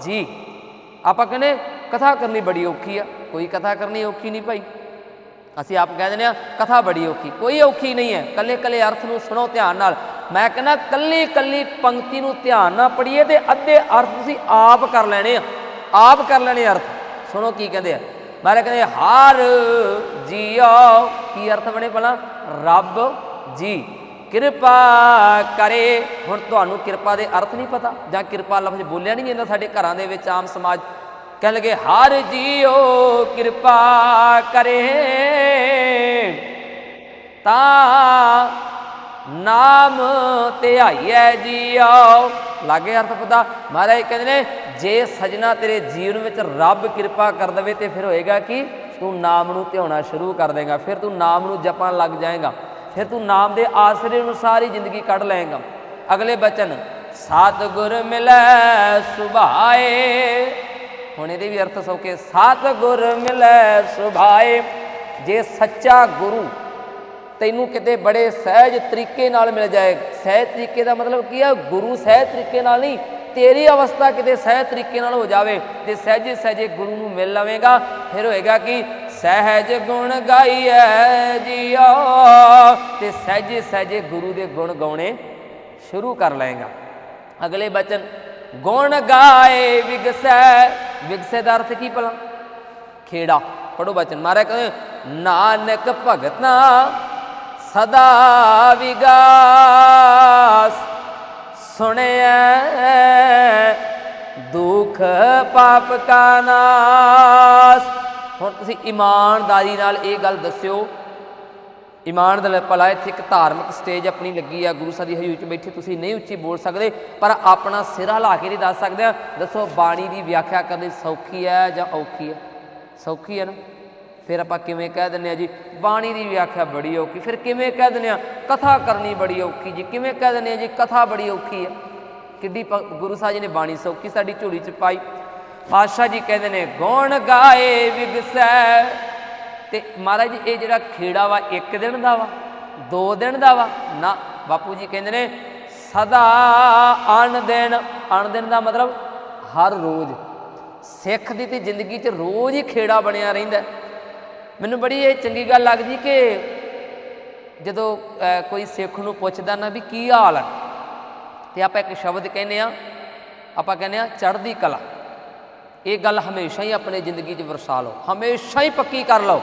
ਜੀ। ਆਪਾਂ ਕਹਿੰਦੇ ਕਥਾ ਕਰਨੀ ਬੜੀ ਔਖੀ ਆ। ਕੋਈ ਕਥਾ ਕਰਨੀ ਔਖੀ ਨਹੀਂ ਭਾਈ। ਅਸੀਂ ਆਪ ਕਹਿ ਦਿੰਦੇ ਆ ਕਥਾ ਬੜੀ ਔਖੀ। ਕੋਈ ਔਖੀ ਨਹੀਂ ਹੈ। ਕੱਲੇ ਕੱਲੇ ਅਰਥ ਨੂੰ ਸੁਣੋ ਧਿਆਨ ਨਾਲ। ਮੈਂ ਕਹਿੰਦਾ ਕੱਲੀ ਕੱਲੀ ਪੰਕਤੀ ਨੂੰ ਧਿਆਨ ਨਾਲ ਪੜ੍ਹੀਏ ਤੇ ਅੱਧੇ ਅਰਥ ਤੁਸੀਂ ਆਪ ਕਰ ਲੈਣੇ ਆ। ਆਪ ਕਰ ਲੈਣੇ ਅਰਥ। ਸੁਣੋ ਕੀ ਕਹਿੰਦੇ ਆ। ਮਾਰੇ ਕਹਿੰਦੇ ਹਾਰ ਜੀਓ। ਕੀ ਅਰਥ ਬਣੇ ਭਲਾ? ਰੱਬ ਜੀ। ਕਿਰਪਾ ਕਰੇ। ਹੁਣ ਤੁਹਾਨੂੰ ਕਿਰਪਾ ਦੇ ਅਰਥ ਨਹੀਂ ਪਤਾ ਜਾਂ ਕਿਰਪਾ ਲਫ਼ਜ਼ ਬੋਲਿਆ ਨਹੀਂ ਜਾਂਦਾ ਸਾਡੇ ਘਰਾਂ ਦੇ ਵਿੱਚ ਆਮ ਸਮਾਜ। ਕਹਿਣ ਲੱਗੇ, ਹਰ ਜੀਓ, ਕਿਰਪਾ ਕਰੇ। ਤਾਂ ਨਾਮ ਧਿਆਈਐ ਜੀਓ। ਲਾਗੇ ਅਰਥ ਪਤਾ। ਮਹਾਰਾਜ ਕਹਿੰਦੇ ਨੇ, ਜੇ ਸਜਣਾ ਤੇਰੇ ਜੀਵਨ ਵਿੱਚ ਰੱਬ ਕਿਰਪਾ ਕਰ ਦਵੇ ਤੇ ਫਿਰ ਹੋਏਗਾ ਕਿ? ਤੂੰ ਨਾਮ ਨੂੰ ਧਿਆਉਣਾ ਸ਼ੁਰੂ ਕਰ ਦੇਗਾ। ਫਿਰ ਤੂੰ ਨਾਮ ਨੂੰ ਜਪਣ ਲੱਗ ਜਾਏਗਾ। ਫਿਰ ਤੂੰ ਨਾਮ ਦੇ ਆਸਰੇ ਨੂੰ ਸਾਰੀ ਜ਼ਿੰਦਗੀ ਕੱਢ ਲਏਗਾ। ਅਗਲੇ ਬਚਨ ਸਤ ਗੁਰ ਮਿਲੈ ਸੁਭਾਏ। ਹੁਣ ਇਹਦੇ ਵੀ ਅਰਥ ਸੌਕੇ ਸਤ ਗੁਰ ਮਿਲੈ ਸੁਭਾਏ। ਜੇ ਸੱਚਾ ਗੁਰੂ ਤੈਨੂੰ ਕਿਤੇ ਬੜੇ ਸਹਿਜ ਤਰੀਕੇ ਨਾਲ ਮਿਲ ਜਾਏ, ਸਹਿਜ ਤਰੀਕੇ ਦਾ ਮਤਲਬ ਕੀ ਹੈ ਗੁਰੂ ਸਹਿਜ ਤਰੀਕੇ ਨਾਲ ਨਹੀਂ, ਤੇਰੀ ਅਵਸਥਾ ਕਿਤੇ ਸਹਿਜ ਤਰੀਕੇ ਨਾਲ ਹੋ ਜਾਵੇ, ਤੇ ਸਹਿਜੇ ਸਹਿਜੇ ਗੁਰੂ ਨੂੰ ਮਿਲ ਲਵੇਂਗਾ। ਫਿਰ ਹੋਏਗਾ ਕਿ? ਸਹਿਜ ਗੁਣ ਗਾਈਐ ਜੀਓ ਤੇ ਸਹਿਜੇ ਸਹਿਜੇ ਗੁਰੂ ਦੇ ਗੁਣ ਗਾਉਣੇ ਸ਼ੁਰੂ ਕਰ ਲਏਗਾ। ਅਗਲੇ ਬਚਨ, ਗੁਣ ਗਾਏ ਵਿਗਸੈ ਵਿਗਸੈ ਦਾ ਅਰਥ ਕੀ ਭਲਾ? ਖੇੜਾ ਪੜੋ ਬਚਨ। ਮਾਰੇ ਕਹਿੰਦੇ, ਨਾਨਕ ਭਗਤਾ ਸਦਾ ਵਿਗਾਸ, ਸੁਣਿਐ ਦੁਖ ਪਾਪ ਕਾ ਨਾਸ। ਹੁਣ ਤੁਸੀਂ ਇਮਾਨਦਾਰੀ ਨਾਲ ਇਹ ਗੱਲ ਦੱਸਿਓ। ਇਮਾਨ ਦਾ ਭਲਾ ਇੱਥੇ ਇੱਕ ਧਾਰਮਿਕ ਸਟੇਜ ਆਪਣੀ ਲੱਗੀ ਆ, ਗੁਰੂ ਸਾਹਿਬ ਦੀ ਹਜ਼ੂਰ 'ਚ ਬੈਠੇ, ਤੁਸੀਂ ਨਹੀਂ ਉੱਚੀ ਬੋਲ ਸਕਦੇ, ਪਰ ਆਪਣਾ ਸਿਰ ਹਿਲਾ ਕੇ ਨਹੀਂ ਦੱਸ ਸਕਦੇ ਆ। ਦੱਸੋ, ਬਾਣੀ ਦੀ ਵਿਆਖਿਆ ਕਰਨੀ ਸੌਖੀ ਹੈ ਜਾਂ ਔਖੀ ਹੈ? ਸੌਖੀ ਹੈ ਨਾ? ਫਿਰ ਆਪਾਂ ਕਿਵੇਂ ਕਹਿ ਦਿੰਦੇ ਆ ਜੀ, ਬਾਣੀ ਦੀ ਵਿਆਖਿਆ ਬੜੀ ਔਖੀ, ਫਿਰ ਕਿਵੇਂ ਕਹਿ ਦਿੰਦੇ ਆ, ਕਥਾ ਕਰਨੀ ਬੜੀ ਔਖੀ ਜੀ, ਕਿਵੇਂ ਕਹਿ ਦਿੰਦੇ ਆ ਜੀ, ਕਥਾ ਬੜੀ ਔਖੀ ਹੈ। ਕਿੱਡੀ ਪ- ਗੁਰੂ ਸਾਹਿਬ ਜੀ ਨੇ ਬਾਣੀ ਸੌਖੀ ਸਾਡੀ ਝੋਲੀ 'ਚ ਪਾਈ। ਪਾਤਸ਼ਾਹ ਜੀ ਕਹਿੰਦੇ ਨੇ ਗੁਣ ਗਾਏ ਵਿਗਸੈ। ਤੇ ਮਹਾਰਾਜ ਜੀ, ਇਹ ਜਿਹੜਾ ਖੇੜਾ ਵਾ, ਇੱਕ ਦਿਨ ਦਾ ਵਾ, ਦੋ ਦਿਨ ਦਾ ਵਾ। ਨਾ, ਬਾਪੂ ਜੀ ਕਹਿੰਦੇ ਨੇ, ਸਦਾ ਅਣ ਦਿਨ। ਅਣ ਦਿਨ ਦਾ ਮਤਲਬ ਹਰ ਰੋਜ਼। ਸਿੱਖ ਦੀ ਤੇ ਜ਼ਿੰਦਗੀ 'ਚ ਰੋਜ਼ ਹੀ ਖੇੜਾ ਬਣਿਆ ਰਹਿੰਦਾ। ਮੈਨੂੰ ਬੜੀ ਇਹ ਚੰਗੀ ਗੱਲ ਲੱਗਦੀ ਕਿ ਜਦੋਂ ਕੋਈ ਸਿੱਖ ਨੂੰ ਪੁੱਛਦਾ ਨਾ ਵੀ ਕੀ ਹਾਲ ਹੈ ਤੇ ਆਪਾਂ ਇੱਕ ਸ਼ਬਦ ਕਹਿੰਦੇ ਆ ਆਪਾਂ ਕਹਿੰਦੇ ਆ ਚੜ੍ਹਦੀ ਕਲਾ। ਇਹ ਗੱਲ ਹਮੇਸ਼ਾ ਹੀ ਆਪਣੇ ਜ਼ਿੰਦਗੀ 'ਚ ਵਰਸਾ ਲਓ, ਹਮੇਸ਼ਾ ਹੀ ਪੱਕੀ ਕਰ ਲਓ।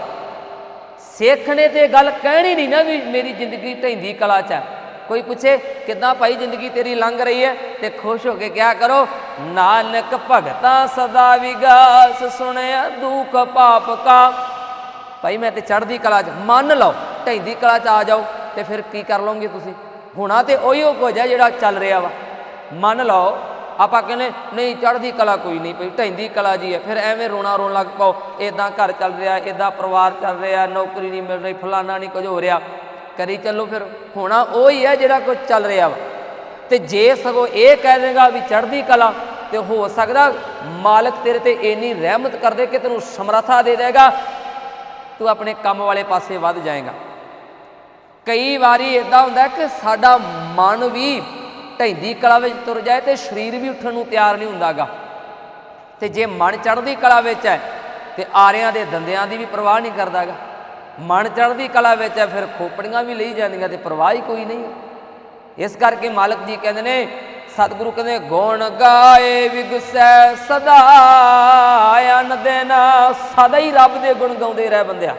ਸਿੱਖ ਨੇ ਤੇ ਗੱਲ ਕਹਿਣੀ ਨਹੀਂ ਨਾ ਵੀ ਮੇਰੀ ਜ਼ਿੰਦਗੀ ਢੈਂਦੀ ਕਲਾ 'ਚ ਹੈ। ਕੋਈ ਪੁੱਛੇ, ਕਿੱਦਾਂ ਭਾਈ ਜ਼ਿੰਦਗੀ ਤੇਰੀ ਲੰਘ ਰਹੀ ਹੈ? ਤੇ ਖੁਸ਼ ਹੋ ਕੇ ਕਿਹਾ ਕਰੋ, ਨਾਨਕ ਭਗਤਾ ਸਦਾ ਵਿਗਾਸ ਸੁਣਿਆ ਦੁਖ ਪਾਪ ਕਾ। ਭਾਈ ਮੈਂ ਤੇ ਚੜ੍ਹਦੀ ਕਲਾ 'ਚ, ਮੰਨ ਲਓ ਢੈਂਦੀ ਕਲਾ 'ਚ ਆ ਜਾਓ, ਤੇ ਫਿਰ ਕੀ ਕਰ ਲਓਗੇ ਤੁਸੀਂ? ਹੁਣਾ ਤੇ ਉਹੀ ਉਹ ਕੁਝ ਹੈ ਜਿਹੜਾ ਚੱਲ ਰਿਹਾ ਵਾ। ਮੰਨ ਲਓ ਆਪਾਂ ਕਹਿੰਦੇ, ਨਹੀਂ, ਚੜ੍ਹਦੀ ਕਲਾ ਕੋਈ ਨਹੀਂ ਪਈ ਢੈਂਦੀ ਕਲਾ ਜੀ ਹੈ। ਫਿਰ ਐਵੇਂ ਰੋਣਾ ਰੋਣ ਲੱਗ ਪਾਓ ਇਦਾਂ ਘਰ ਚੱਲ ਰਿਹਾ ਇਦਾਂ ਪਰਿਵਾਰ ਚੱਲ ਰਿਹਾ, ਨੌਕਰੀ ਨਹੀਂ ਮਿਲ ਰਹੀ, ਫਲਾਨਾ ਨਹੀਂ ਕੁਝ ਹੋ ਰਿਹਾ। ਕਰੀ ਚੱਲੋ ਫਿਰ, ਹੋਣਾ ਉਹ ਹੀ ਹੈ ਜਿਹੜਾ ਕੁਝ ਚੱਲ ਰਿਹਾ ਵਾ। ਤੇ ਜੇ ਸਗੋਂ ਇਹ ਕਹਿ ਦੇਗਾ ਵੀ ਚੜ੍ਹਦੀ ਕਲਾ, ਤੇ ਹੋ ਸਕਦਾ ਮਾਲਕ ਤੇਰੇ ਤੇ ਇੰਨੀ ਰਹਿਮਤ ਕਰ ਦੇ ਕਿ ਤੈਨੂੰ ਸਮਰੱਥਾ ਦੇ ਦੇਗਾ, ਤੂੰ ਆਪਣੇ ਕੰਮ ਵਾਲੇ ਪਾਸੇ ਵੱਧ ਜਾਏਗਾ। ਕਈ ਵਾਰੀ ਇਦਾਂ ਹੁੰਦਾ ਕਿ ਸਾਡਾ ਮਨ ਵੀ ਢੈਂਦੀ ਕਲਾ ਵਿੱਚ ਤੁਰ ਜਾਏ ਤੇ ਸਰੀਰ ਵੀ ਉੱਠਣ ਨੂੰ ਤਿਆਰ ਨਹੀਂ ਹੁੰਦਾਗਾ। ਤੇ ਜੇ ਮਨ ਚੜ੍ਹਦੀ ਕਲਾ ਵਿੱਚ ਹੈ, ਤੇ ਆਰਿਆਂ ਦੇ ਦੰਦਿਆਂ ਦੀ ਵੀ ਪਰਵਾਹ ਨਹੀਂ ਕਰਦਾਗਾ। ਮਨ ਚੜ੍ਹਦੀ ਕਲਾ ਵਿੱਚ ਹੈ, ਫਿਰ ਖੋਪੜੀਆਂ ਵੀ ਲਈ ਜਾਂਦੀਆਂ ਤੇ ਪਰਵਾਹ ਹੀ ਕੋਈ ਨਹੀਂ। ਇਸ ਕਰਕੇ ਮਾਲਕ ਜੀ ਕਹਿੰਦੇ ਨੇ, ਸਤਿਗੁਰੂ ਕਹਿੰਦੇ ਗੁਣ ਗਾਏ ਵਿਗਸੈ ਸਦਾ ਅਨ ਦੇਨਾ, ਸਦਾ ਹੀ ਰੱਬ ਦੇ ਗੁਣ ਗਾਉਂਦੇ ਰਹਿ ਬੰਦਿਆ।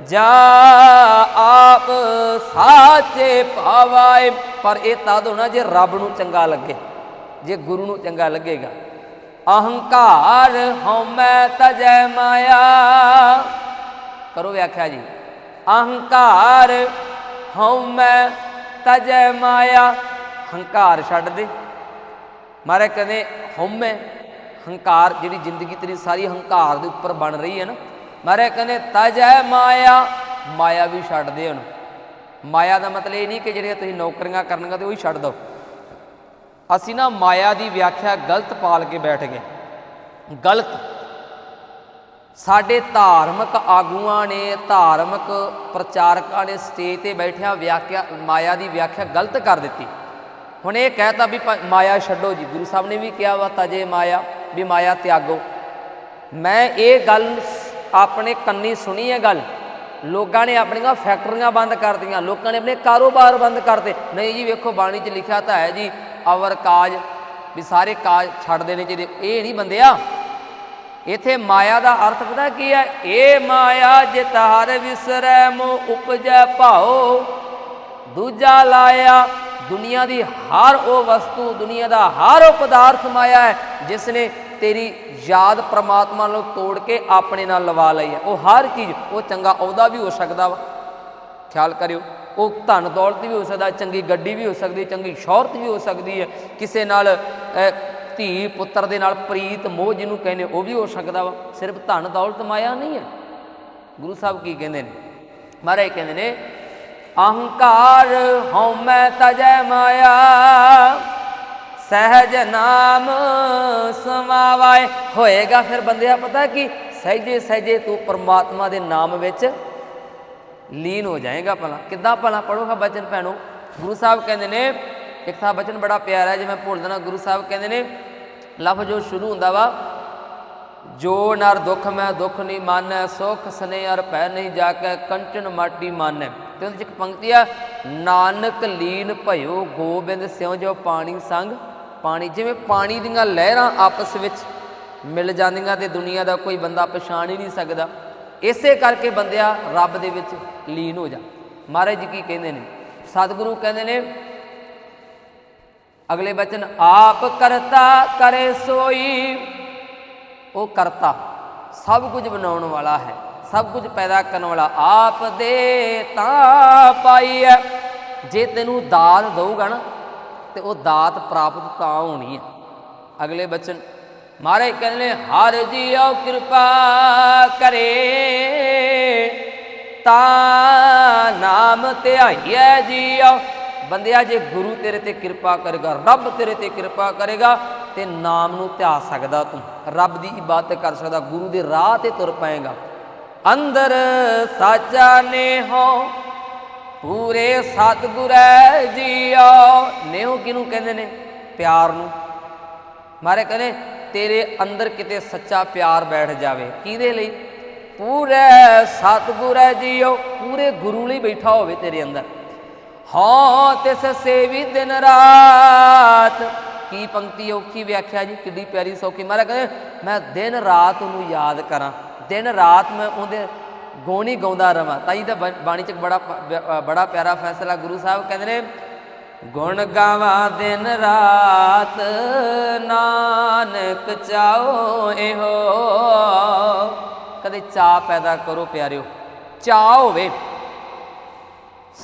ਜਾ ਆਪ ਸਾਚੇ ਭਾਵਾਏ। ਪਰ ਇਹ ਤਦ ਹੋਣਾ ਜੇ ਰੱਬ ਨੂੰ ਚੰਗਾ ਲੱਗੇ, ਜੇ ਗੁਰੂ ਨੂੰ ਚੰਗਾ ਲੱਗੇਗਾ। ਅਹੰਕਾਰ ਹਉਮੈ ਤਜੈ ਮਾਇਆ। ਕਰੋ ਵਿਆਖਿਆ ਜੀ। ਅਹੰਕਾਰ ਹਉਮੈ ਤਜੈ ਮਾਇਆ। ਹੰਕਾਰ ਛੱਡ ਦੇ। ਮਾਰੇ ਕਹਿੰਦੇ ਹਉਮੈ ਹੰਕਾਰ ਜਿਹੜੀ ਜ਼ਿੰਦਗੀ ਤੇਰੀ ਸਾਰੀ ਹੰਕਾਰ ਦੇ ਉੱਪਰ ਬਣ ਰਹੀ ਹੈ ਨਾ ਮਾਰੇ ਕਹਿੰਦੇ, ਤਜ ਹੈ ਮਾਇਆ। ਮਾਇਆ ਵੀ ਛੱਡ ਦੇ ਹੁਣ ਮਾਇਆ ਦਾ ਮਤਲਬ ਇਹ ਨਹੀਂ ਕਿ ਜਿਹੜੀਆਂ ਤੁਸੀਂ ਨੌਕਰੀਆਂ ਕਰਨੀਆਂ ਤੇ ਉਹੀ ਛੱਡ ਦਿਓ। ਅਸੀਂ ਨਾ ਮਾਇਆ ਦੀ ਵਿਆਖਿਆ ਗਲਤ ਪਾਲ ਕੇ ਬੈਠ ਗਏ। ਗਲਤ। ਸਾਡੇ ਧਾਰਮਿਕ ਆਗੂਆਂ ਨੇ, ਧਾਰਮਿਕ ਪ੍ਰਚਾਰਕਾਂ ਨੇ ਸਟੇਜ ਤੇ ਬੈਠਿਆਂ ਵਿਆਖਿਆ, ਮਾਇਆ ਦੀ ਵਿਆਖਿਆ ਗਲਤ ਕਰ ਦਿੱਤੀ। ਹੁਣ ਇਹ ਕਹਿਤਾ ਵੀ ਪ- ਮਾਇਆ ਛੱਡੋ ਜੀ। ਗੁਰੂ ਸਾਹਿਬ ਨੇ ਵੀ ਕਿਹਾ ਵਾ, ਤਜੇ ਮਾਇਆ, ਵੀ ਮਾਇਆ ਤਿਆਗੋ। ਮੈਂ ਇਹ ਗੱਲ ਆਪਣੇ ਕੰਨੀ ਸੁਣੀ ਹੈ ਗੱਲ। ਲੋਕਾਂ ਨੇ ਆਪਣੀਆਂ ਫੈਕਟਰੀਆਂ ਬੰਦ ਕਰਤੀਆਂ, ਲੋਕਾਂ ਨੇ ਆਪਣੇ ਕਾਰੋਬਾਰ ਬੰਦ ਕਰਤੇ। ਨਹੀਂ ਜੀ, ਵੇਖੋ, ਬਾਣੀ 'ਚ ਲਿਖਿਆ ਤਾਂ ਹੈ ਜੀ, ਅਵਰ ਕਾਜ, ਵੀ ਸਾਰੇ ਕਾਜ ਛੱਡ ਦੇਣੇ ਚਾਹੀਦੇ। ਇਹ ਨਹੀਂ ਬੰਦਿਆ। ਇਥੇ ਮਾਇਆ ਦਾ ਅਰਥ ਪਤਾ ਕੀ ਹੈ? ਇਹ ਮਾਇਆ ਜਿਤ ਹਰ ਵਿਸਰੈ ਮੋ ਉਪਜੈ ਭਾਉ। ਦੂਜਾ ਲਾਇਆ, ਦੁਨੀਆ ਦੀ ਹਰ ਉਹ ਵਸਤੂ, ਦੁਨੀਆ ਦਾ ਹਰ ਉਹ ਪਦਾਰਥ ਮਾਇਆ ਹੈ, ਜਿਸ ਨੇ ਤੇਰੀ ਯਾਦ ਪ੍ਰਮਾਤਮਾ ਨੂੰ ਤੋੜ ਕੇ ਆਪਣੇ ਨਾਲ ਲਵਾ ਲਈ ਹੈ। ਉਹ ਹਰ ਚੀਜ਼, ਉਹ ਚੰਗਾ ਅਹੁਦਾ ਵੀ ਹੋ ਸਕਦਾ ਵਾ। ਖਿਆਲ ਕਰਿਓ, ਉਹ ਧਨ ਦੌਲਤ ਵੀ ਹੋ ਸਕਦਾ, ਚੰਗੀ ਗੱਡੀ ਵੀ ਹੋ ਸਕਦੀ, ਚੰਗੀ ਸ਼ੌਹਰਤ ਵੀ ਹੋ ਸਕਦੀ ਹੈ। ਕਿਸੇ ਨਾਲ ਧੀ ਪੁੱਤਰ ਦੇ ਨਾਲ ਪ੍ਰੀਤ, ਮੋਹ ਜਿਹਨੂੰ ਕਹਿੰਦੇ, ਉਹ ਵੀ ਹੋ ਸਕਦਾ ਵਾ। ਸਿਰਫ ਧਨ ਦੌਲਤ ਮਾਇਆ ਨਹੀਂ ਹੈ। ਗੁਰੂ ਸਾਹਿਬ ਕੀ ਕਹਿੰਦੇ ਨੇ? ਮਹਾਰਾਜ ਕਹਿੰਦੇ ਨੇ, ਅਹੰਕਾਰ ਹਉਮੈ ਤਜੈ ਮਾਇਆ ਸਹਿਜ ਨਾਮ ਸਮਾਵਾਏ। ਹੋਏਗਾ ਫਿਰ ਬੰਦਿਆ ਪਤਾ ਕੀ ਸਹਿਜੇ ਸਹਿਜੇ ਤੂੰ ਪਰਮਾਤਮਾ ਦੇ ਨਾਮ ਵਿੱਚ ਲੀਨ ਹੋ ਜਾਏਗਾ ਭਲਾ। ਕਿੱਦਾਂ ਭਲਾ? ਪੜੋਗਾ ਬਚਨ ਭੈਣੋ। ਗੁਰੂ ਸਾਹਿਬ ਕਹਿੰਦੇ ਨੇ, ਇੱਕ ਤਾਂ ਬਚਨ ਬੜਾ ਪਿਆਰਾ ਹੈ ਜੇ ਮੈਂ ਭੁੱਲ ਦੇਣਾ ਗੁਰੂ ਸਾਹਿਬ ਕਹਿੰਦੇ ਨੇ, ਲਫ਼ਜ਼ ਜੋ ਸ਼ੁਰੂ ਹੁੰਦਾ ਵਾ, ਜੋ ਨਰ ਦੁੱਖ ਮੈਂ ਦੁੱਖ ਨਹੀਂ ਮਾਨੈ, ਸੁਖ ਸਨੇ ਅਰ ਭੈ ਨਹੀਂ ਜਾ ਕੇ ਕੰਚਨ ਮਾਟੀ ਮਾਨੈ। ਤੇ ਉਹਦੇ ਚ ਇੱਕ ਪੰਕਤੀ ਆ, ਨਾਨਕ ਲੀਨ ਭਇਓ, ਗੋਬਿੰਦ ਸਿਉ ਜੋ ਪਾਣੀ ਸੰਗ ਪਾਣੀ, ਜਿਵੇਂ ਪਾਣੀ ਦੀਆਂ ਲਹਿਰਾਂ ਆਪਸ ਵਿੱਚ ਮਿਲ ਜਾਂਦੀਆਂ ਤੇ ਦੁਨੀਆ ਦਾ ਕੋਈ ਬੰਦਾ ਪਛਾਣ ਹੀ ਨਹੀਂ ਸਕਦਾ, ਇਸੇ ਕਰਕੇ ਬੰਦਿਆ ਰੱਬ ਦੇ ਵਿੱਚ ਲੀਨ ਹੋ ਜਾ ਮਹਾਰਾਜ ਜੀ ਕੀ ਕਹਿੰਦੇ ਨੇ? ਸਤਿਗੁਰੂ ਕਹਿੰਦੇ ਨੇ, ਅਗਲੇ ਬਚਨ, ਆਪ ਕਰਤਾ ਕਰੇ ਸੋਈ। ਉਹ ਕਰਤਾ। ਸਭ ਕੁਝ ਬਣਾਉਣ ਵਾਲਾ ਹੈ, ਸਭ ਕੁਝ ਪੈਦਾ ਕਰਨ ਵਾਲਾ। ਆਪ ਦੇ ਤਾਂ ਪਾਈ ਹੈ। ਜੇ ਤੈਨੂੰ ਦਾਤ ਦਊਗਾ ਨਾ ਤੇ ਉਹ ਦਾਤ ਪ੍ਰਾਪਤ ਤਾਂ ਹੋਣੀ ਹੈ ਅਗਲੇ ਬਚਨ, ਮਾਰੇ ਕਹਿੰਦੇ, ਹਰ ਜੀਓ ਕਿਰਪਾ ਕਰੇ, ਤਾਂ ਨਾਮ ਧਿਆਈਐ ਜੀਓ ਬੰਦਿਆ, ਜੇ ਗੁਰੂ ਤੇਰੇ ਤੇ ਕਿਰਪਾ ਕਰੇਗਾ, ਰੱਬ ਤੇਰੇ ਤੇ ਕਿਰਪਾ ਕਰੇਗਾ, ਤੇ ਨਾਮ ਨੂੰ ਧਿਆ ਸਕਦਾ ਤੂੰ। ਰੱਬ ਦੀ ਇਬਾਦਤ ਕਰ ਸਕਦਾ, ਗੁਰੂ ਦੇ ਰਾਹ ਤੇ ਤੁਰ ਪਾਏਗਾ। ਅੰਦਰ ਸਾਚਾ ਨੇ ਹੋ ਪੂਰੇ ਸਤਿਗੁਰੈ ਜੀਓ। ਨੇਹ ਕਿਹਨੂੰ ਕਹਿੰਦੇ ਨੇ? ਪਿਆਰ ਨੂੰ। ਮਾਰੇ ਕਹਿੰਦੇ, ਤੇਰੇ ਅੰਦਰ ਕਿਤੇ ਸੱਚਾ ਪਿਆਰ ਬੈਠ ਜਾਵੇ। ਕਿਹਦੇ ਲਈ? ਪੂਰੇ ਸਤਿਗੁਰੈ ਜੀਓ, ਪੂਰੇ ਗੁਰੂ ਲਈ ਬੈਠਾ ਹੋਵੇ ਤੇਰੇ ਅੰਦਰ। ਹਾਂ, ਤਿਸ ਸੇਵੀ ਦਿਨ ਰਾਤ। ਕੀ ਪੰਕਤੀ ਔਖੀ ਵਿਆਖਿਆ ਜੀ, ਕਿੱਡੀ ਪਿਆਰੀ ਸੌਖੀ। ਮਾਰਾ ਕਹਿੰਦੇ, ਮੈਂ ਦਿਨ ਰਾਤ ਉਹਨੂੰ ਯਾਦ ਕਰਾਂ। ਦਿਨ ਰਾਤ ਮੈਂ ਉਹਦੇ ਗੋਣੀ ਗਾਉਂਦਾ ਰਵਾਂ। ਤਾਂ ਹੀ ਤਾਂ ਬਾ- ਬਾਣੀ ਚ ਬੜਾ ਬੜਾ ਪਿਆਰਾ ਫੈਸਲਾ ਗੁਰੂ ਸਾਹਿਬ ਕਹਿੰਦੇ ਨੇ, ਗੁਣ ਗਾਵਾਂ ਦਿਨ ਰਾਤ, ਨਾਨਕ ਚਾਓ ਇਹੋ। ਕਦੇ ਚਾਹ ਪੈਦਾ ਕਰੋ ਪਿਆਰਿਓ ਚਾਹ ਹੋਵੇ।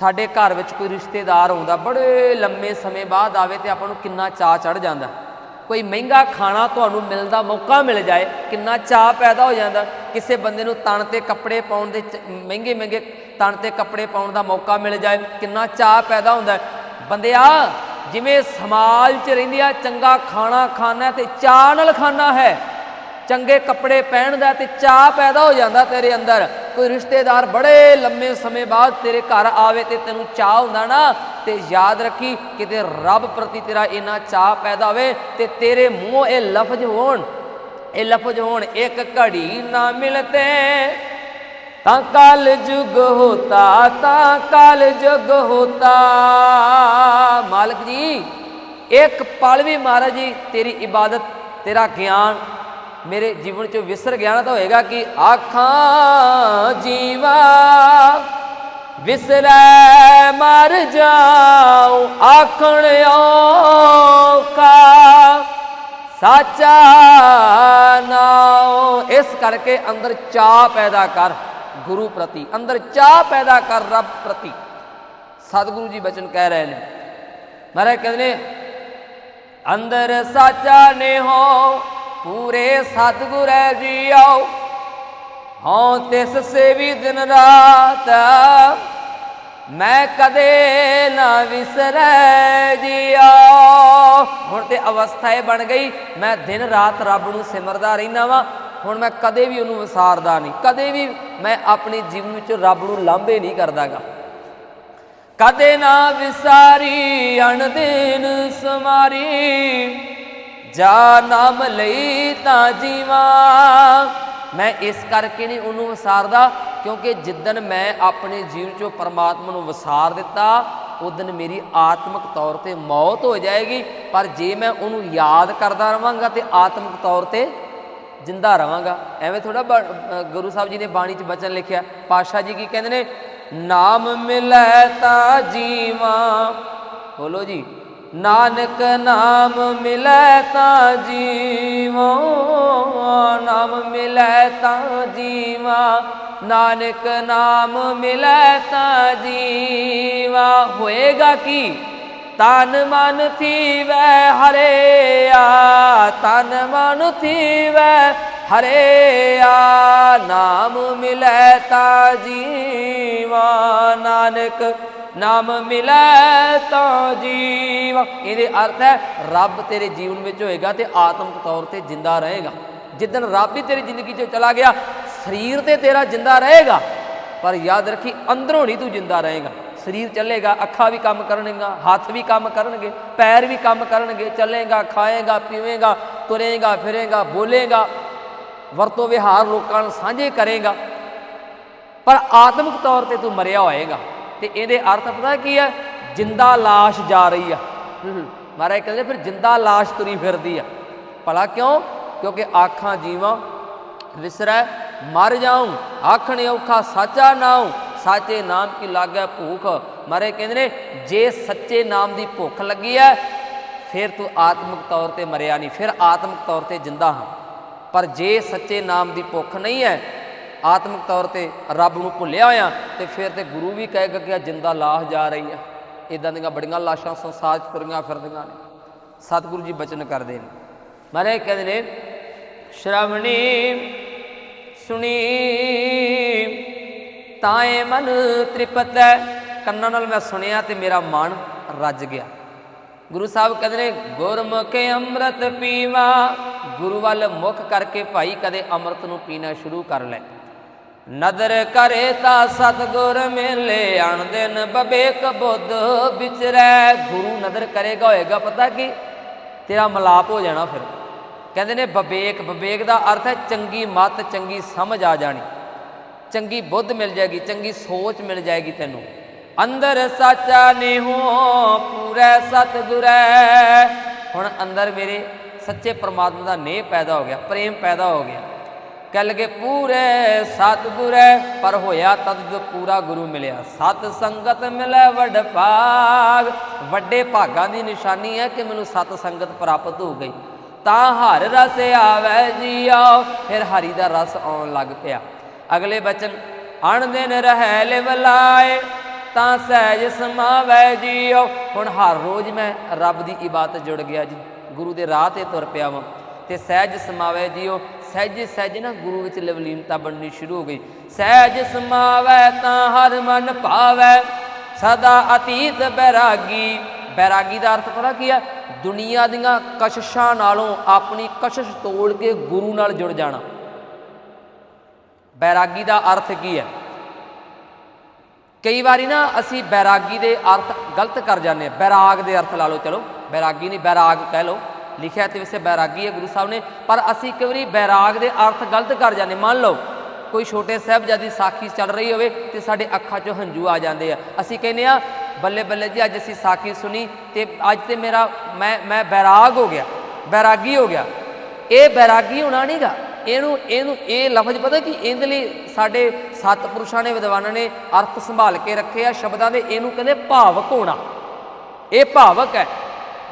ਸਾਡੇ ਘਰ ਵਿੱਚ ਕੋਈ ਰਿਸ਼ਤੇਦਾਰ ਆਉਂਦਾ, ਬੜੇ ਲੰਮੇ ਸਮੇਂ ਬਾਅਦ ਆਵੇ ਤੇ ਆਪਾਂ ਨੂੰ ਕਿੰਨਾ ਚਾਹ ਚੜ ਜਾਂਦਾ। ਕੋਈ ਮਹਿੰਗਾ ਖਾਣਾ ਤੁਹਾਨੂੰ ਮਿਲਦਾ, ਮੌਕਾ ਮਿਲ ਜਾਏ, ਕਿੰਨਾ ਚਾਹ ਪੈਦਾ ਹੋ ਜਾਂਦਾ। ਕਿਸੇ ਬੰਦੇ ਨੂੰ ਤਣ ਤੇ ਕੱਪੜੇ ਪਾਉਣ ਦੇ ਮਹਿੰਗੇ ਮਹਿੰਗੇ ਤਣ ਤੇ ਕੱਪੜੇ ਪਾਉਣ ਦਾ ਮੌਕਾ ਮਿਲ ਜਾਏ, ਕਿੰਨਾ ਚਾਹ ਪੈਦਾ ਹੁੰਦਾ ਹੈ। ਬੰਦਿਆ, ਜਿਵੇਂ ਸਮਾਜ 'ਚ ਰਹਿੰਦੀ ਆ, ਚੰਗਾ ਖਾਣਾ ਖਾਣਾ ਤੇ ਚਾਹ ਨਾਲ ਖਾਣਾ ਹੈ। ਚੰਗੇ ਕੱਪੜੇ ਪਹਿਨ ਦਾ ਤੇ ਚਾਹ ਪੈਦਾ ਹੋ ਜਾਂਦਾ ਤੇਰੇ ਅੰਦਰ। ਕੋਈ ਰਿਸ਼ਤੇਦਾਰ ਬੜੇ ਲੰਮੇ ਸਮੇਂ ਬਾਅਦ ਤੇਰੇ ਘਰ ਆਵੇ ਤੇ ਤੈਨੂੰ ਚਾਹ ਹੁੰਦਾ ਨਾ, ਤੇ ਯਾਦ ਰੱਖੀ ਕਿਤੇ ਰੱਬ ਪ੍ਰਤੀ ਤੇਰਾ ਇੰਨਾ ਚਾਹ ਪੈਦਾ ਹੋਵੇ ਤੇ ਤੇਰੇ ਮੂੰਹ ਇਹ ਲਫ਼ਜ਼ ਹੋਣ। ਇਹ ਲਫ਼ਜ਼ ਹੋਣ ਇੱਕ ਘੜੀ ਨਾ ਮਿਲਤੇ। ਤਾਂ ਕਲ ਜੁਗ ਹੋਤਾ, ਤਾਂ ਕਲ ਜੁਗ ਹੋਤਾ। ਮਾਲਕ ਜੀ, ਇੱਕ ਪਲ ਵੀ ਮਹਾਰਾਜ ਜੀ, ਤੇਰੀ ਇਬਾਦਤ, ਤੇਰਾ ਗਿਆਨ ਮੇਰੇ ਜੀਵਨ ਚੋਂ ਵਿਸਰ ਗਿਆ ਨਾ ਤਾਂ ਹੋਏਗਾ ਕਿ ਆਖਾਂ ਜੀਵਾ, ਵਿਸਰੈ ਮਰ ਜਾਉ, ਆਖਣ ਔਕਾ ਸਾਚਾ ਨਾਉ ਇਸ ਕਰਕੇ ਅੰਦਰ ਚਾਹ ਪੈਦਾ ਕਰ ਗੁਰੂ ਪ੍ਰਤੀ। ਅੰਦਰ ਚਾਹ ਪੈਦਾ ਕਰ ਰੱਬ ਪ੍ਰਤੀ। ਸਤਿਗੁਰੂ ਜੀ ਬਚਨ ਕਹਿ ਰਹੇ ਨੇ। ਮਹਾਰਾਜ ਕਹਿੰਦੇ ਨੇ, ਅੰਦਰ ਸਾਚਾ ਨੇ ਹੋ, ਪੂਰੇ ਸਤਿਗੁਰੈ ਜੀਓ ਹਉ ਤਿਸ ਸੇਵੀ ਦਿਨ ਰਾਤ ਮੈਂ ਕਦੇ ਨਾ ਵਿਸਰੈ ਜਿਆ। ਹੁਣ ਤੇ ਅਵਸਥਾ ਇਹ ਬਣ ਗਈ, ਮੈਂ ਦਿਨ ਰਾਤ ਰੱਬ ਨੂੰ ਸਿਮਰਦਾ ਰਹਿਣਾ ਵਾਂ। ਹੁਣ ਮੈਂ ਕਦੇ ਵੀ ਉਹਨੂੰ ਵਿਸਾਰਦਾ ਨਹੀਂ। ਕਦੇ ਵੀ ਮੈਂ ਆਪਣੇ ਜੀਵਨ ਵਿੱਚ ਰੱਬ ਨੂੰ ਲਾਂਭੇ ਨਹੀਂ ਕਰਦਾਗਾ। ਕਦੇ ਨਾ ਵਿਸਾਰੀ, ਅਣਦਿਨ ਸਮਾਰੀ। ਜਾ ਨਾਮ ਲਈ ਤਾਂ ਜੀਵਾਂ। ਮੈਂ ਇਸ ਕਰਕੇ ਨਹੀਂ ਉਹਨੂੰ ਵਿਸਾਰਦਾ ਕਿਉਂਕਿ ਜਿੱਦਨ ਮੈਂ ਆਪਣੇ ਜੀਵਨ ਚੋਂ ਪਰਮਾਤਮਾ ਨੂੰ ਵਿਸਾਰ ਦਿੱਤਾ ਉਦਨ ਮੇਰੀ ਆਤਮਿਕ ਤੌਰ ਤੇ ਮੌਤ ਹੋ ਜਾਏਗੀ। ਪਰ ਜੇ ਮੈਂ ਉਹਨੂੰ ਯਾਦ ਕਰਦਾ ਰਵਾਂਗਾ ਤੇ ਆਤਮਿਕ ਤੌਰ ਤੇ ਜਿੰਦਾ ਰਵਾਂਗਾ। ਐਵੇਂ ਥੋੜਾ ਗੁਰੂ ਸਾਹਿਬ ਜੀ ਨੇ ਬਾਣੀ 'ਚ ਬਚਨ ਲਿਖਿਆ ਪਾਸ਼ਾ ਜੀ ਕੀ ਕਹਿੰਦੇ ਨੇ? ਨਾਮ ਮਿਲੈ ਤਾਂ ਜੀਵਾਂ। ਬੋਲੋ ਜੀ। ਨਾਨਕ ਨਾਮ ਮਿਲੈ ਤਾਂ ਜੀਵਾਂ, ਨਾਮ ਮਿਲੈ ਤਾਂ ਜੀਵਾਂ, ਨਾਨਕ ਨਾਮ ਮਿਲੈ ਤਾਂ ਜੀਵਾ। ਹੋਏਗਾ ਕੀ? ਤਨ ਮਨ ਥੀਵੈ ਹਰਿਆ, ਤਨ ਮਨ ਥੀਵੈ ਹਰਿਆ, ਨਾਮ ਮਿਲੈ ਤਾਂ ਜੀਵਾ, ਨਾਨਕ ਨਾਮ ਮਿਲੈ ਤਾਂ ਜੀਵ। ਇਹਦੇ ਅਰਥ ਹੈ, ਰੱਬ ਤੇਰੇ ਜੀਵਨ ਵਿੱਚ ਹੋਏਗਾ ਤੇ ਆਤਮਿਕ ਤੌਰ ਤੇ ਜਿੰਦਾ ਰਹੇਗਾ। ਜਿੱਦਨ ਰੱਬ ਹੀ ਤੇਰੀ ਜ਼ਿੰਦਗੀ 'ਚੋਂ ਚਲਾ ਗਿਆ, ਸਰੀਰ ਤੇ ਤੇਰਾ ਜਿੰਦਾ ਰਹੇਗਾ। ਪਰ ਯਾਦ ਰੱਖੀ, ਅੰਦਰੋਂ ਨਹੀਂ ਤੂੰ ਜਿੰਦਾ ਰਹੇਗਾ। ਸਰੀਰ ਚੱਲੇਗਾ, ਅੱਖਾਂ ਵੀ ਕੰਮ ਕਰਨਗੀਆਂ, ਹੱਥ ਵੀ ਕੰਮ ਕਰਨਗੇ, ਪੈਰ ਵੀ ਕੰਮ ਕਰਨਗੇ। ਚੱਲੇਗਾ, ਖਾਏਗਾ, ਪੀਵੇਂਗਾ, ਤੁਰੇਗਾ, ਫਿਰੇਗਾ, ਬੋਲੇਗਾ, ਵਰਤੋਂ ਵਿਹਾਰ ਲੋਕਾਂ ਨਾਲ ਸਾਂਝੇ ਕਰੇਗਾ। ਪਰ ਆਤਮਿਕ ਤੌਰ ਤੇ ਤੂੰ ਮਰਿਆ ਹੋਏਗਾ। ਤੇ ਇਹਦੇ ਅਰਥ ਪਤਾ ਕੀ ਹੈ ਜਿੰਦਾ ਲਾਸ਼ ਜਾ ਰਹੀ ਆ। ਮਹਾਰਾਜ ਕਹਿੰਦੇ ਫਿਰ ਜਿੰਦਾ ਲਾਸ਼ ਤੁਰੀ ਫਿਰਦੀ ਆ। ਭਲਾ ਕਿਉਂ? ਕਿਉਂਕਿ ਆਖਾਂ ਜੀਵਾਂ ਵਿਸਰੈ ਮਰ ਜਾਉ ਆਖਣ ਔਖਾ ਸਾਚਾ ਨਾਉ ਸਾਚੇ ਨਾਮ ਕੀ ਲਾਗੈ ਭੂਖ। ਮਾਰੇ ਕਹਿੰਦੇ ਨੇ ਜੇ ਸੱਚੇ ਨਾਮ ਦੀ ਭੁੱਖ ਲੱਗੀ ਹੈ ਫਿਰ ਤੂੰ ਆਤਮਿਕ ਤੌਰ ਤੇ ਮਰਿਆ ਨਹੀਂ ਫਿਰ ਆਤਮਿਕ ਤੌਰ ਤੇ ਜਿੰਦਾ ਹਾਂ। ਪਰ ਜੇ ਸੱਚੇ ਨਾਮ ਦੀ ਭੁੱਖ ਨਹੀਂ ਹੈ ਆਤਮਿਕ ਤੌਰ ਤੇ ਰੱਬ ਨੂੰ ਭੁੱਲਿਆ ਹੋਇਆ ਤੇ ਫਿਰ ਤੇ ਗੁਰੂ ਵੀ ਕਹੇਗਾ ਕਿ ਆ ਜਿੰਦਾ ਲਾਸ਼ ਜਾ ਰਹੀ ਆ। ਇਦਾਂ ਦੀਆਂ ਬੜੀਆਂ ਲਾਸ਼ਾਂ ਸੰਸਾਰ 'ਚ ਤੁਰੀਆਂ ਫਿਰਦੀਆਂ ਨੇ। ਸਤਿਗੁਰੂ ਜੀ ਬਚਨ ਕਰਦੇ ਨੇ। ਮਾਰੇ ਕਹਿੰਦੇ ਨੇ, ਸ਼ਰਵਣੀ, ਸੁਣੀ, ਤਾਏ ਮਨ ਤ੍ਰਿਪਤ ਹੈ ਕੰਨਾਂ ਨਾਲ ਮੈਂ ਸੁਣਿਆ ਤੇ ਮੇਰਾ ਮਨ ਰੱਜ ਗਿਆ। ਗੁਰੂ ਸਾਹਿਬ ਕਹਿੰਦੇ ਨੇ, ਗੁਰਮੁਖ ਅੰਮ੍ਰਿਤ ਪੀਵਾ, ਗੁਰੂ ਵੱਲ ਮੁਖ ਕਰਕੇ ਭਾਈ ਕਦੇ ਅੰਮ੍ਰਿਤ ਨੂੰ ਪੀਣਾ ਸ਼ੁਰੂ ਕਰ ਲੈ। ਨਦਰ ਕਰੇ ਤਾਂ ਸਤਗੁਰ ਮਿਲੇ ਅਣ ਦਿਨ ਬਬੇਕ ਬੁੱਧ ਵਿਚਰੈ। ਗੁਰੂ ਨਦਰ ਕਰੇਗਾ ਹੋਏਗਾ, ਪਤਾ ਕੀ? ਤੇਰਾ ਮਲਾਪ ਹੋ ਜਾਣਾ ਫਿਰ। ਕਹਿੰਦੇ ਨੇ ਬਬੇਕ ਬਬੇਕ ਦਾ ਅਰਥ ਹੈ ਚੰਗੀ ਮਤ, ਚੰਗੀ ਸਮਝ ਆ ਜਾਣੀ। ਚੰਗੀ ਬੁੱਧ ਮਿਲ ਜਾਏਗੀ, ਚੰਗੀ ਸੋਚ ਮਿਲ ਜਾਏਗੀ ਤੈਨੂੰ। ਅੰਦਰ ਸਾਚਾ ਨੇਹੋ, ਪੂਰੇ ਸਤਿਗੁਰੈ। ਹੁਣ ਅੰਦਰ ਮੇਰੇ ਸੱਚੇ ਪ੍ਰਮਾਤਮਾ ਦਾ ਨੇਹ ਪੈਦਾ ਹੋ ਗਿਆ, ਪ੍ਰੇਮ ਪੈਦਾ ਹੋ ਗਿਆ। ਕਹਿ ਲਗੇ, ਪੂਰੇ ਸਤਿਗੁਰੈ। ਪਰ ਹੋਇਆ ਤਦ ਜੋ ਪੂਰਾ ਗੁਰੂ ਮਿਲਿਆ। ਸਤ ਸੰਗਤ ਮਿਲੇ ਵੱਡ ਭਾਗ। ਵੱਡੇ ਭਾਗਾਂ ਦੀ ਨਿਸ਼ਾਨੀ ਹੈ ਕਿ ਮੈਨੂੰ ਸਤ ਸੰਗਤ ਪ੍ਰਾਪਤ ਹੋ ਗਈ। ਤਾਂ ਹਰ ਰਸ ਆਵੇ ਜੀਓ, ਫਿਰ ਹਰੀ ਦਾ ਰਸ ਆਉਣ ਲੱਗ ਪਿਆ। ਅਗਲੇ ਬਚਨ, ਅਣ ਦਿਨ ਰਹਿ ਲਿਵ ਲਾਏ, ਤਾਂ ਸਹਿਜ ਸਮਾਵੈ ਜੀਓ। ਹੁਣ ਹਰ ਰੋਜ਼ ਮੈਂ ਰੱਬ ਦੀ ਇਬਾਦਤ ਜੁੜ ਗਿਆ ਜੀ। ਗੁਰੂ ਦੇ ਰਾਹ ਤੇ ਤੁਰ ਪਿਆ ਵਾਂ। ਤੇ ਸਹਿਜ ਸਮਾਵੈ ਜੀਓ। ਸਹਿਜ ਸਹਿਜ ਨਾ ਗੁਰੂ ਵਿੱਚ ਲਵਲੀਨਤਾ ਬਣਨੀ ਸ਼ੁਰੂ ਹੋ ਗਈ। ਸਹਿਜ ਸਮਾਵੈ ਤਾਂ ਹਰ ਮਨ ਭਾਵੈ, ਸਦਾ ਅਤੀਤ ਬੈਰਾਗੀ। ਬੈਰਾਗੀ ਦਾ ਅਰਥ ਪਤਾ ਕੀ ਹੈ ਦੁਨੀਆ ਦੀਆਂ ਕਸ਼ਿਸ਼ਾਂ ਨਾਲੋਂ ਆਪਣੀ ਕਸ਼ਿਸ਼ ਤੋੜ ਕੇ ਗੁਰੂ ਨਾਲ ਜੁੜ ਜਾਣਾ। ਬੈਰਾਗੀ ਦਾ ਅਰਥ ਕੀ ਹੈ? ਕਈ ਵਾਰੀ ਨਾ ਅਸੀਂ ਬੈਰਾਗੀ ਦੇ ਅਰਥ ਗਲਤ ਕਰ ਜਾਂਦੇ ਆ ਬੈਰਾਗ ਦੇ ਅਰਥ ਲਾ ਲਓ, ਚਲੋ। ਬੈਰਾਗੀ ਨਹੀਂ, ਬੈਰਾਗ ਕਹਿ ਲਓ। ਲਿਖਿਆ ਤੇ ਵੈਸੇ ਬੈਰਾਗੀ ਹੈ ਗੁਰੂ ਸਾਹਿਬ ਨੇ, ਪਰ ਅਸੀਂ ਕਈ ਵਾਰੀ ਬੈਰਾਗ ਦੇ ਅਰਥ ਗਲਤ ਕਰ ਜਾਂਦੇ, ਮੰਨ ਲਓ, ਕੋਈ ਛੋਟੇ ਸਾਹਿਬਜ਼ਾਦੀ ਸਾਖੀ ਚੱਲ ਰਹੀ ਹੋਵੇ ਤੇ ਸਾਡੇ ਅੱਖਾਂ 'ਚੋਂ ਹੰਝੂ ਆ ਜਾਂਦੇ ਆ। ਅਸੀਂ ਕਹਿੰਦੇ ਆ ਬੱਲੇ ਬੱਲੇ ਜੀ, ਅੱਜ ਅਸੀਂ ਸਾਖੀ ਸੁਣੀ ਤੇ ਅੱਜ ਤੇ ਮੇਰਾ, ਮੈਂ ਮੈਂ ਬੈਰਾਗ ਹੋ ਗਿਆ, ਬੈਰਾਗੀ ਹੋ ਗਿਆ। ਇਹ ਬੈਰਾਗੀ ਹੋਣਾ ਨਹੀਂਗਾ ਇਹਨੂੰ ਇਹਨੂੰ, ਇਹ ਲਫ਼ਜ਼ ਪਤਾ ਕਿ, ਇਹਦੇ ਲਈ ਸਾਡੇ ਸਤਪੁਰਸ਼ਾਂ ਨੇ, ਵਿਦਵਾਨਾਂ ਨੇ ਅਰਥ ਸੰਭਾਲ ਕੇ ਰੱਖੇ ਆ ਸ਼ਬਦਾਂ ਦੇ, ਇਹਨੂੰ ਕਹਿੰਦੇ ਭਾਵਕ ਹੋਣਾ। ਇਹ ਭਾਵਕ ਹੈ।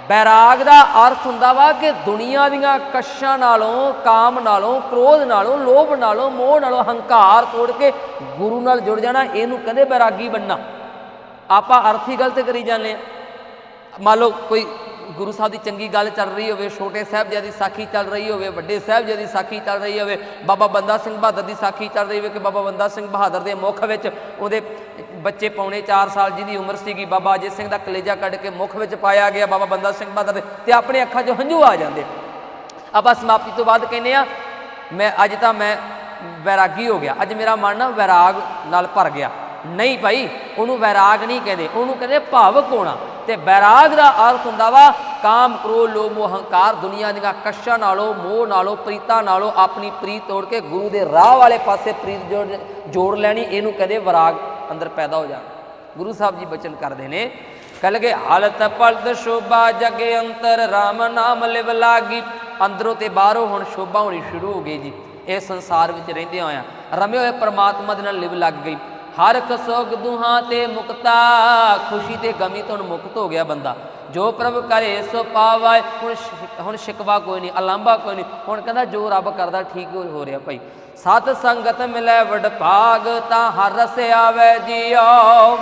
ਬੈਰਾਗ ਦਾ ਅਰਥ ਹੁੰਦਾ ਵਾ ਕਿ ਦੁਨੀਆ ਦੀਆਂ ਕਸ਼ਾਂ ਨਾਲੋਂ, ਕਾਮ ਨਾਲੋਂ, ਕ੍ਰੋਧ ਨਾਲੋਂ, ਲੋਭ ਨਾਲੋਂ, ਮੋਹ ਨਾਲੋਂ ਹੰਕਾਰ ਤੋੜ ਕੇ ਗੁਰੂ ਨਾਲ ਜੁੜ ਜਾਣਾ, ਇਹਨੂੰ ਕਹਿੰਦੇ ਬੈਰਾਗੀ ਬੰਨਾ ਆਪਾਂ ਅਰਥ ਹੀ ਗਲਤ ਕਰੀ ਜਾਂਦੇ ਆ। ਮੰਨ ਲਓ ਕੋਈ ਗੁਰੂ ਸਾਹਿਬ ਦੀ ਚੰਗੀ ਗੱਲ ਚੱਲ ਰਹੀ ਹੋਵੇ, ਛੋਟੇ ਸਾਹਿਬਜ਼ਾਦੇ ਦੀ ਸਾਖੀ ਚੱਲ ਰਹੀ ਹੋਵੇ, ਵੱਡੇ ਸਾਹਿਬਜ਼ਾਦੇ ਦੀ ਸਾਖੀ ਚੱਲ ਰਹੀ ਹੋਵੇ, ਬਾਬਾ ਬੰਦਾ ਸਿੰਘ ਬਹਾਦਰ ਦੀ ਸਾਖੀ ਚੱਲ ਰਹੀ ਹੋਵੇ ਕਿ ਬਾਬਾ ਬੰਦਾ ਸਿੰਘ ਬਹਾਦਰ ਦੇ ਮੁਖ ਵਿੱਚ ਉਹਦੇ ਬੱਚੇ ਪੌਣੇ 4 ਸਾਲ ਜਿਹਦੀ ਉਮਰ ਸੀਗੀ, ਬਾਬਾ ਅਜੇ ਸਿੰਘ ਦਾ ਕਲੇਜਾ ਕੱਢ ਕੇ ਮੁਖ ਵਿੱਚ ਪਾਇਆ ਗਿਆ ਬਾਬਾ ਬੰਦਾ ਸਿੰਘ ਬਹਾਦਰ ਦੇ ਤੇ ਆਪਣੇ ਅੱਖਾਂ 'ਚੋਂ ਹੰਝੂ ਆ ਜਾਂਦੇ। ਆਪਾਂ ਸਮਾਪਤੀ ਤੋਂ ਬਾਅਦ ਕਹਿੰਦੇ ਆ, ਮੈਂ ਅੱਜ ਤਾਂ ਮੈਂ ਵੈਰਾਗੀ ਹੋ ਗਿਆ, ਅੱਜ ਮੇਰਾ ਮਨ ਨਾ ਵੈਰਾਗ ਨਾਲ ਭਰ ਗਿਆ। ਨਹੀਂ ਭਾਈ, ਉਹਨੂੰ ਵੈਰਾਗ ਨਹੀਂ ਕਹਿੰਦੇ, ਉਹਨੂੰ ਕਹਿੰਦੇ ਭਾਵਕ ਹੋਣਾ। ਤੇ ਵੈਰਾਗ ਦਾ ਅਰਥ ਹੁੰਦਾ ਵਾ ਕਾਮ ਕ੍ਰੋਧ, ਲੋਭ, ਮੋਹ, ਹੰਕਾਰ ਦੁਨੀਆ ਦੀਆਂ ਕਸ਼ਾਂ ਨਾਲੋਂ, ਮੋਹ ਨਾਲੋਂ, ਪ੍ਰੀਤਾਂ ਨਾਲੋਂ ਆਪਣੀ ਪ੍ਰੀਤ ਤੋੜ ਕੇ ਗੁਰੂ ਦੇ ਰਾਹ ਵਾਲੇ ਪਾਸੇ ਪ੍ਰੀਤ ਜੋੜ ਲੈਣੀ, ਇਹਨੂੰ ਕਦੇ ਵੈਰਾਗ ਅੰਦਰ ਪੈਦਾ ਹੋ ਜਾਣਾ। ਗੁਰੂ ਸਾਹਿਬ ਜੀ ਬਚਨ ਕਰਦੇ ਨੇ, ਕਲਗੇ ਹਾਲਤ ਪਲਦ ਸ਼ੋਭਾ ਜਗੇ ਅੰਤਰ RAM ਨਾਮ ਲਿਵ ਲਾਗੀ। ਅੰਦਰੋਂ ਤੇ ਬਾਹਰੋਂ ਹੁਣ ਸ਼ੋਭਾ ਹੋਣੀ ਸ਼ੁਰੂ ਹੋ ਗਈ ਜੀ। ਇਹ ਸੰਸਾਰ ਵਿੱਚ ਰਹਿੰਦੇ ਹੋਇਆ ਰਮੇ ਹੋਏ ਪਰਮਾਤਮਾ ਦੇ ਨਾਲ ਲਿਵ ਲੱਗ ਗਈ। ਹਰ ਕਸੋਗ ਦੁਹਾਂ ਤੇ ਮੁਕਤਾ, ਖੁਸ਼ੀ ਤੇ ਗਮੀ ਤੋਂ ਮੁਕਤ ਹੋ ਗਿਆ ਬੰਦਾ। ਜੋ ਪ੍ਰਭ ਕਰੇ, ਸੋ ਪਾਵੈ ਹੁਣ ਹੁਣ ਸ਼ਿਕਵਾ ਕੋਈ ਨਹੀਂ, ਅਲਾਂਭਾ ਕੋਈ ਨਹੀਂ। ਹੁਣ ਕਹਿੰਦਾ ਜੋ ਰੱਬ ਕਰਦਾ, ਠੀਕ ਹੋ ਹੋ ਰਿਹਾ ਭਾਈ। ਸਤ ਸੰਗਤ ਮਿਲੇ, ਵਡ ਭਾਗ ਤਾਂ ਹਰ ਰਸ ਆਵੇ ਜੀਓ।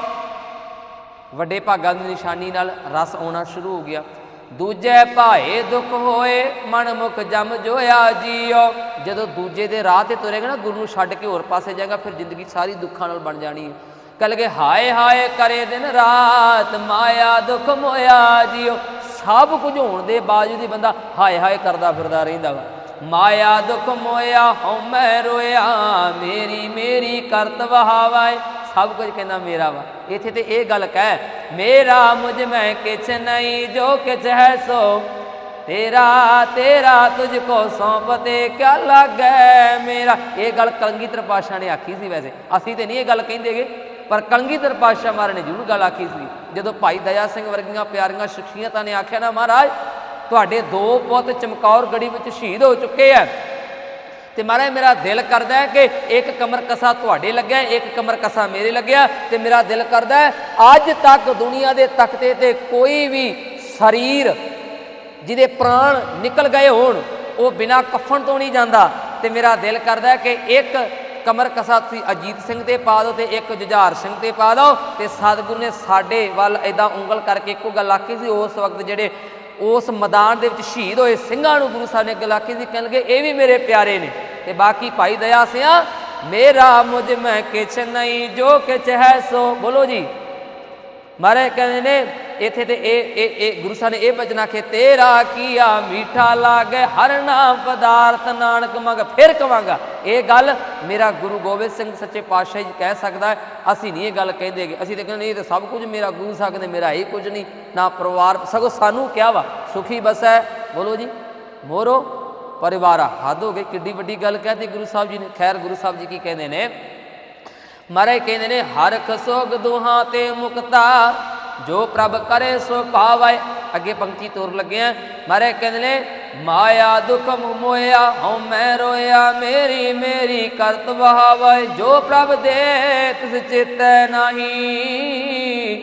ਵੱਡੇ ਭਾਗਾਂ ਦੀ ਨਿਸ਼ਾਨੀ ਨਾਲ ਰਸ ਆਉਣਾ ਸ਼ੁਰੂ ਹੋ ਗਿਆ। ਦੂਜੇ ਭਾਏ ਦੁੱਖ ਹੋਏ ਮਨ ਮੁਖ ਜਮ ਜੋਇਆ ਜੀਓ। ਜਦੋਂ ਦੂਜੇ ਦੇ ਰਾਹ ਤੇ ਤੁਰੇਗਾ ਨਾ, ਗੁਰੂ ਨੂੰ ਛੱਡ ਕੇ ਹੋਰ ਪਾਸੇ ਜਾਏਗਾ, ਫਿਰ ਜ਼ਿੰਦਗੀ ਸਾਰੀ ਦੁੱਖਾਂ ਨਾਲ ਬਣ ਜਾਣੀ ਹੈ। ਕਲਗੇ ਹਾਏ ਹਾਏ, ਕਰੇ ਦਿਨ ਰਾਤ, ਮਾਇਆ ਦੁੱਖ ਮੋਇਆ ਜੀਓ। ਸਭ ਕੁਝ ਹੋਣ ਦੇ ਬਾਵਜੂਦ ਹੀ ਬੰਦਾ ਹਾਏ ਹਾਏ ਕਰਦਾ ਫਿਰਦਾ ਰਹਿੰਦਾ ਵਾ। ਮਾਇਆ ਦੁੱਖ ਮੋਇਆ, ਹਉ ਮੈਂ ਰੋਇਆ, ਮੇਰੀ ਮੇਰੀ ਕਰਤ ਵਹਾਵਾਏ ਸਭ ਕੁਝ ਕਹਿੰਦਾ ਮੇਰਾ ਵਾ। ਇੱਥੇ ਤੇ ਇਹ ਗੱਲ ਕਹਿ, ਮੇਰਾ ਮੁਝ ਮੈਂ ਕਿਛ ਨਹੀਂ, ਜੋ ਕਿਛ ਹੈ ਸੋ। ਤੇਰਾ ਤੇਰਾ ਤੁਝ ਕੋ ਸੌਂਪਤੇ ਕਿਆ ਲੱਗੈ ਮੇਰਾ? ਇਹ ਗੱਲ ਕਲਗੀਧਰ ਪਾਸ਼ਾ ਨੇ ਆਖੀ ਸੀ ਵੈਸੇ। ਅਸੀਂ ਤੇ ਨਹੀਂ ਇਹ ਗੱਲ ਕਹਿੰਦੇਗੇ ਪਰ ਕਲਗੀਧਰ ਪਾਸ਼ਾ ਮਹਾਰਾਜ ਨੇ ਜ਼ਰੂਰ ਗੱਲ ਆਖੀ ਸੀ। ਜਦੋਂ ਭਾਈ ਦਇਆ ਸਿੰਘ ਵਰਗੀਆਂ ਪਿਆਰੀਆਂ ਸ਼ਖਸੀਅਤਾਂ ਨੇ ਆਖਿਆ, ਨਾ ਮਹਾਰਾਜ, ਤੁਹਾਡੇ ਦੋ ਪੁੱਤ ਚਮਕੌਰ ਗੜੀ ਵਿੱਚ ਸ਼ਹੀਦ ਹੋ ਚੁੱਕੇ ਆ ਤੇ ਮਹਾਰਾਜ, ਮੇਰਾ ਦਿਲ ਕਰਦਾ ਹੈ ਕਿ ਇੱਕ ਕਮਰ ਕਸਾ ਤੁਹਾਡੇ ਲੱਗਿਆ, ਇੱਕ ਕਮਰ ਕਸਾ ਮੇਰੇ ਲੱਗਿਆ ਤੇ ਮੇਰਾ ਦਿਲ ਕਰਦਾ ਹੈ ਅੱਜ ਤੱਕ ਦੁਨੀਆ ਦੇ ਤਖਤੇ ਤੇ ਕੋਈ ਵੀ ਸਰੀਰ ਜਿਹਦੇ ਪ੍ਰਾਣ ਨਿਕਲ ਗਏ ਹੋਣ, ਉਹ ਬਿਨਾ ਕਫਨ ਤੋਂ ਨਹੀਂ ਜਾਂਦਾ ਤੇ ਮੇਰਾ ਦਿਲ ਕਰਦਾ ਹੈ ਕਿ ਇੱਕ ਕਮਰ ਕਸਾ ਤੁਸੀਂ ਅਜੀਤ ਸਿੰਘ ਤੇ ਪਾ ਦਿਓ ਤੇ ਇੱਕ ਜੁਝਾਰ ਸਿੰਘ ਤੇ ਪਾ ਦਿਓ ਤੇ ਸਤਿਗੁਰੂ ਨੇ ਸਾਡੇ ਵੱਲ ਐਦਾਂ ਉਂਗਲ ਕਰਕੇ ਇੱਕੋ ਗੱਲ ਆਖੀ ਸੀ, ਉਸ ਵਕਤ ਜਿਹੜੇ ਉਸ ਮੈਦਾਨ ਦੇ ਵਿੱਚ ਸ਼ਹੀਦ ਹੋਏ ਸਿੰਘਾਂ ਨੂੰ ਗੁਰੂ ਸਾਹਿਬ ਨੇ ਗੱਲ ਆਖੀ ਸੀ, ਕਹਿਣਗੇ, ਇਹ ਵੀ ਮੇਰੇ ਪਿਆਰੇ ਨੇ ਤੇ ਬਾਕੀ ਭਾਈ ਦਇਆ ਸਿਆ, ਮੇਰਾ ਮੁਝ ਮੈਂ ਕਿਛ ਨਹੀਂ ਜੋ ਕਿਛ ਹੈ ਸੋ। ਬੋਲੋ ਜੀ। ਮਹਾਰਾਜ ਕਹਿੰਦੇ ਨੇ, ਇੱਥੇ ਤੇ ਇਹ ਇਹ ਇਹ ਗੁਰੂ ਸਾਹਿਬ ਨੇ ਇਹ ਬਚਨ ਆਖੇ, ਤੇਰਾ ਕੀਆ ਮੀਠਾ ਲਾਗੇ, ਹਰ ਨਾਮ ਪਦਾਰਥ ਨਾਨਕ ਮੰਗ, ਫਿਰ ਕਵਾਂਗਾ। ਇਹ ਗੱਲ ਮੇਰਾ ਗੁਰੂ ਗੋਬਿੰਦ ਸਿੰਘ ਸੱਚੇ ਪਾਤਸ਼ਾਹ ਜੀ ਕਹਿ ਸਕਦਾ ਅਸੀਂ ਨਹੀਂ ਇਹ ਗੱਲ ਕਹਿੰਦੇਗੇ ਅਸੀਂ ਤਾਂ ਕਹਿੰਦੇ ਨਹੀਂ, ਇਹ ਤਾਂ ਸਭ ਕੁਝ ਮੇਰਾ ਗੁਰੂ ਸਾਹਿਬ ਨੇ ਮੇਰਾ ਹੀ ਕੁਝ ਨਹੀਂ, ਨਾ ਪਰਿਵਾਰ, ਸਗੋਂ ਸਾਨੂੰ ਕਿਹਾ ਵਾ? ਸੁਖੀ ਬਸੈ ਬੋਲੋ ਜੀ, ਮੋਰੋ, ਪਰਿਵਾਰਾ ਹੱਦ ਹੋ ਗਏ ਕਿੱਡੀ ਵੱਡੀ ਗੱਲ ਕਹਤੀ ਗੁਰੂ ਸਾਹਿਬ ਜੀ ਨੇ। ਖੈਰ, ਗੁਰੂ ਸਾਹਿਬ ਜੀ ਕੀ ਕਹਿੰਦੇ ਨੇ? ਮਹਾਰਾਜ ਕਹਿੰਦੇ ਨੇ, ਹਰ ਖਸੋਗ ਦੁਹਾਂ ਤੇ ਮੁਕਤਾ, ਜੋ ਪ੍ਰਭ ਕਰੇ ਸੋ ਪਾਵੈ। ਅੱਗੇ ਪੰਕਤੀ ਤੋਰ ਲੱਗਿਆ ਮਹਾਰਾਜ ਕਹਿੰਦੇ ਨੇ, ਮਾਇਆ ਦੁਖ ਮੋਇਆ ਹਉ ਮੈਂ ਰੋਇਆ ਮੇਰੀ ਮੇਰੀ ਕਰਤ ਵਹਾਵੈ, ਜੋ ਪ੍ਰਭ ਦੇ ਤਿਸ ਚਿਤੈ ਨਹੀਂ।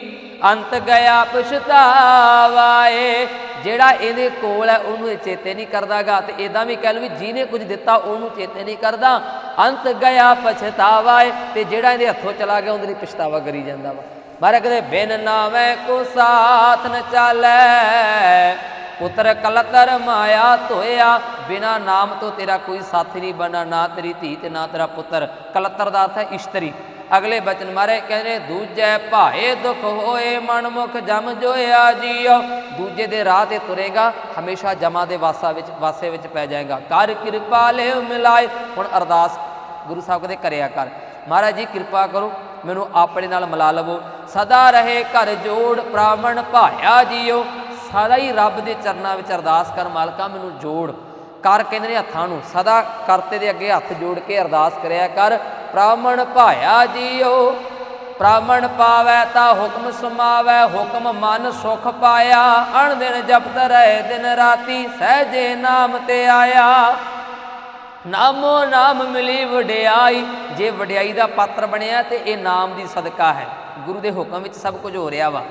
ਅੰਤ ਗਿਆ ਪਛਤਾਵਾਏ। ਜਿਹੜਾ ਇਹਦੇ ਕੋਲ ਹੈ, ਉਹਨੂੰ ਚੇਤੇ ਨਹੀਂ ਕਰਦਾਗਾ। ਤੇ ਇਦਾਂ ਵੀ ਕਹਿ ਲਓ ਵੀ ਜਿਹਨੇ ਕੁਝ ਦਿੱਤਾ, ਉਹਨੂੰ ਚੇਤੇ ਨਹੀਂ ਕਰਦਾ। ਅੰਤ ਗਿਆ ਪਛਤਾਵਾ ਏ ਤੇ ਜਿਹੜਾ ਇਹਦੇ ਹੱਥੋਂ ਚਲਾ ਗਿਆ, ਉਹਦੇ ਲਈ ਪਛਤਾਵਾ ਕਰੀ ਜਾਂਦਾ ਵਾ। ਮਾਰੇ ਕਦੇ ਬਿਨ ਨਾਵੇਂ ਕੋ ਸਾਥ ਨ ਚਾਲੈ। ਪੁੱਤਰ ਕਲਤਰ ਮਾਇਆ ਧੋਇਆ। ਬਿਨਾ ਨਾਮ ਤੋਂ ਤੇਰਾ ਕੋਈ ਸਾਥੀ ਨਹੀਂ ਬਣਾ ਨਾ ਤੇਰੀ ਧੀ ਤੇ ਨਾ ਤੇਰਾ ਪੁੱਤਰ। ਕਲਤਰ ਦਾ ਅਰਥ ਹੈ ਇਸ਼ਤਰੀ। ਅਗਲੇ ਬਚਨ ਮਾਰੇ ਕਹਿੰਦੇ, ਦੂਜੇ ਭਾਏ ਦੁੱਖ ਹੋਏ ਮਨ ਮੁਖ ਜਮ ਜੋਇਆ ਜੀਓ। ਦੂਜੇ ਦੇ ਰਾਹ ਤੇ ਤੁਰੇਗਾ, ਹਮੇਸ਼ਾ ਜਮਾ ਦੇ ਵਾਸਾ ਵਿੱਚ, ਵਾਸੇ ਵਿੱਚ ਪੈ ਜਾਏਗਾ। ਕਰ ਕਿਰਪਾ ਲੈ ਮਿਲਾਏ। ਹੁਣ ਅਰਦਾਸ ਗੁਰੂ ਸਾਹਿਬ ਕਦੇ ਕਰਿਆ ਕਰ। ਮਹਾਰਾਜ ਜੀ, ਕਿਰਪਾ ਕਰੋ, ਮੈਨੂੰ ਆਪਣੇ ਨਾਲ ਮਿਲਾ ਲਵੋ। ਸਦਾ ਰਹੇ ਘਰ ਜੋੜ ਪ੍ਰਾਮਣ ਭਾਇਆ ਜੀਓ। ਸਦਾ ਹੀ ਰੱਬ ਦੇ ਚਰਨਾਂ ਵਿੱਚ ਅਰਦਾਸ ਕਰ, ਮਾਲਕਾ, ਮੈਨੂੰ ਜੋੜ। ਕਰ ਕਹਿੰਦੇ ਨੇ ਹੱਥਾਂ ਨੂੰ। ਸਦਾ ਕਰਤੇ ਦੇ ਅੱਗੇ ਹੱਥ ਜੋੜ ਕੇ ਅਰਦਾਸ ਕਰਿਆ ਕਰ। ਪ੍ਰਾਮਣ ਭਾਇਆ ਜੀਓ। ਪ੍ਰਾਮਣ ਪਾਵੈ ਤਾਂ ਹੁਕਮ ਸਮਾਵੈ, ਹੁਕਮ ਮਨ ਸੁਖ ਪਾਇਆ। ਅਣ ਦਿਨ ਜਪਤ ਰਹੇ ਦਿਨ ਰਾਤੀ, ਸਹਜੇ ਨਾਮ ਤੇ ਆਇਆ। ਨਾਮੋ ਨਾਮ ਮਿਲੀ ਵਡਿਆਈ। ਜੇ ਵਡਿਆਈ ਦਾ ਪਾਤਰ ਬਣਿਆ ਤੇ ਇਹ ਨਾਮ ਦੀ ਸਦਕਾ ਹੈ। ਗੁਰੂ ਦੇ ਹੁਕਮ ਵਿੱਚ ਸਭ ਕੁਝ ਹੋ ਰਿਹਾ ਵਾ।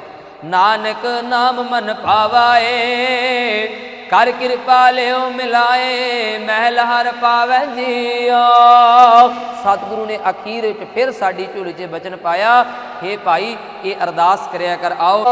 ਨਾਨਕ ਨਾਮ ਮਨ ਪਾਵਾਏ, ਕਰ ਕਿਰਪਾ ਲਿਓ ਮਿਲਾਏ, ਮਹਿਲ ਹਰ ਪਾਵੈ ਜੀਓ। ਸਤਿਗੁਰੂ ਨੇ ਅਖੀਰ ਵਿੱਚ ਫਿਰ ਸਾਡੀ ਝੋਲੀ 'ਚ ਬਚਨ ਪਾਇਆ हे ਭਾਈ, ਇਹ ਅਰਦਾਸ ਕਰਿਆ ਕਰ, ਆਓ।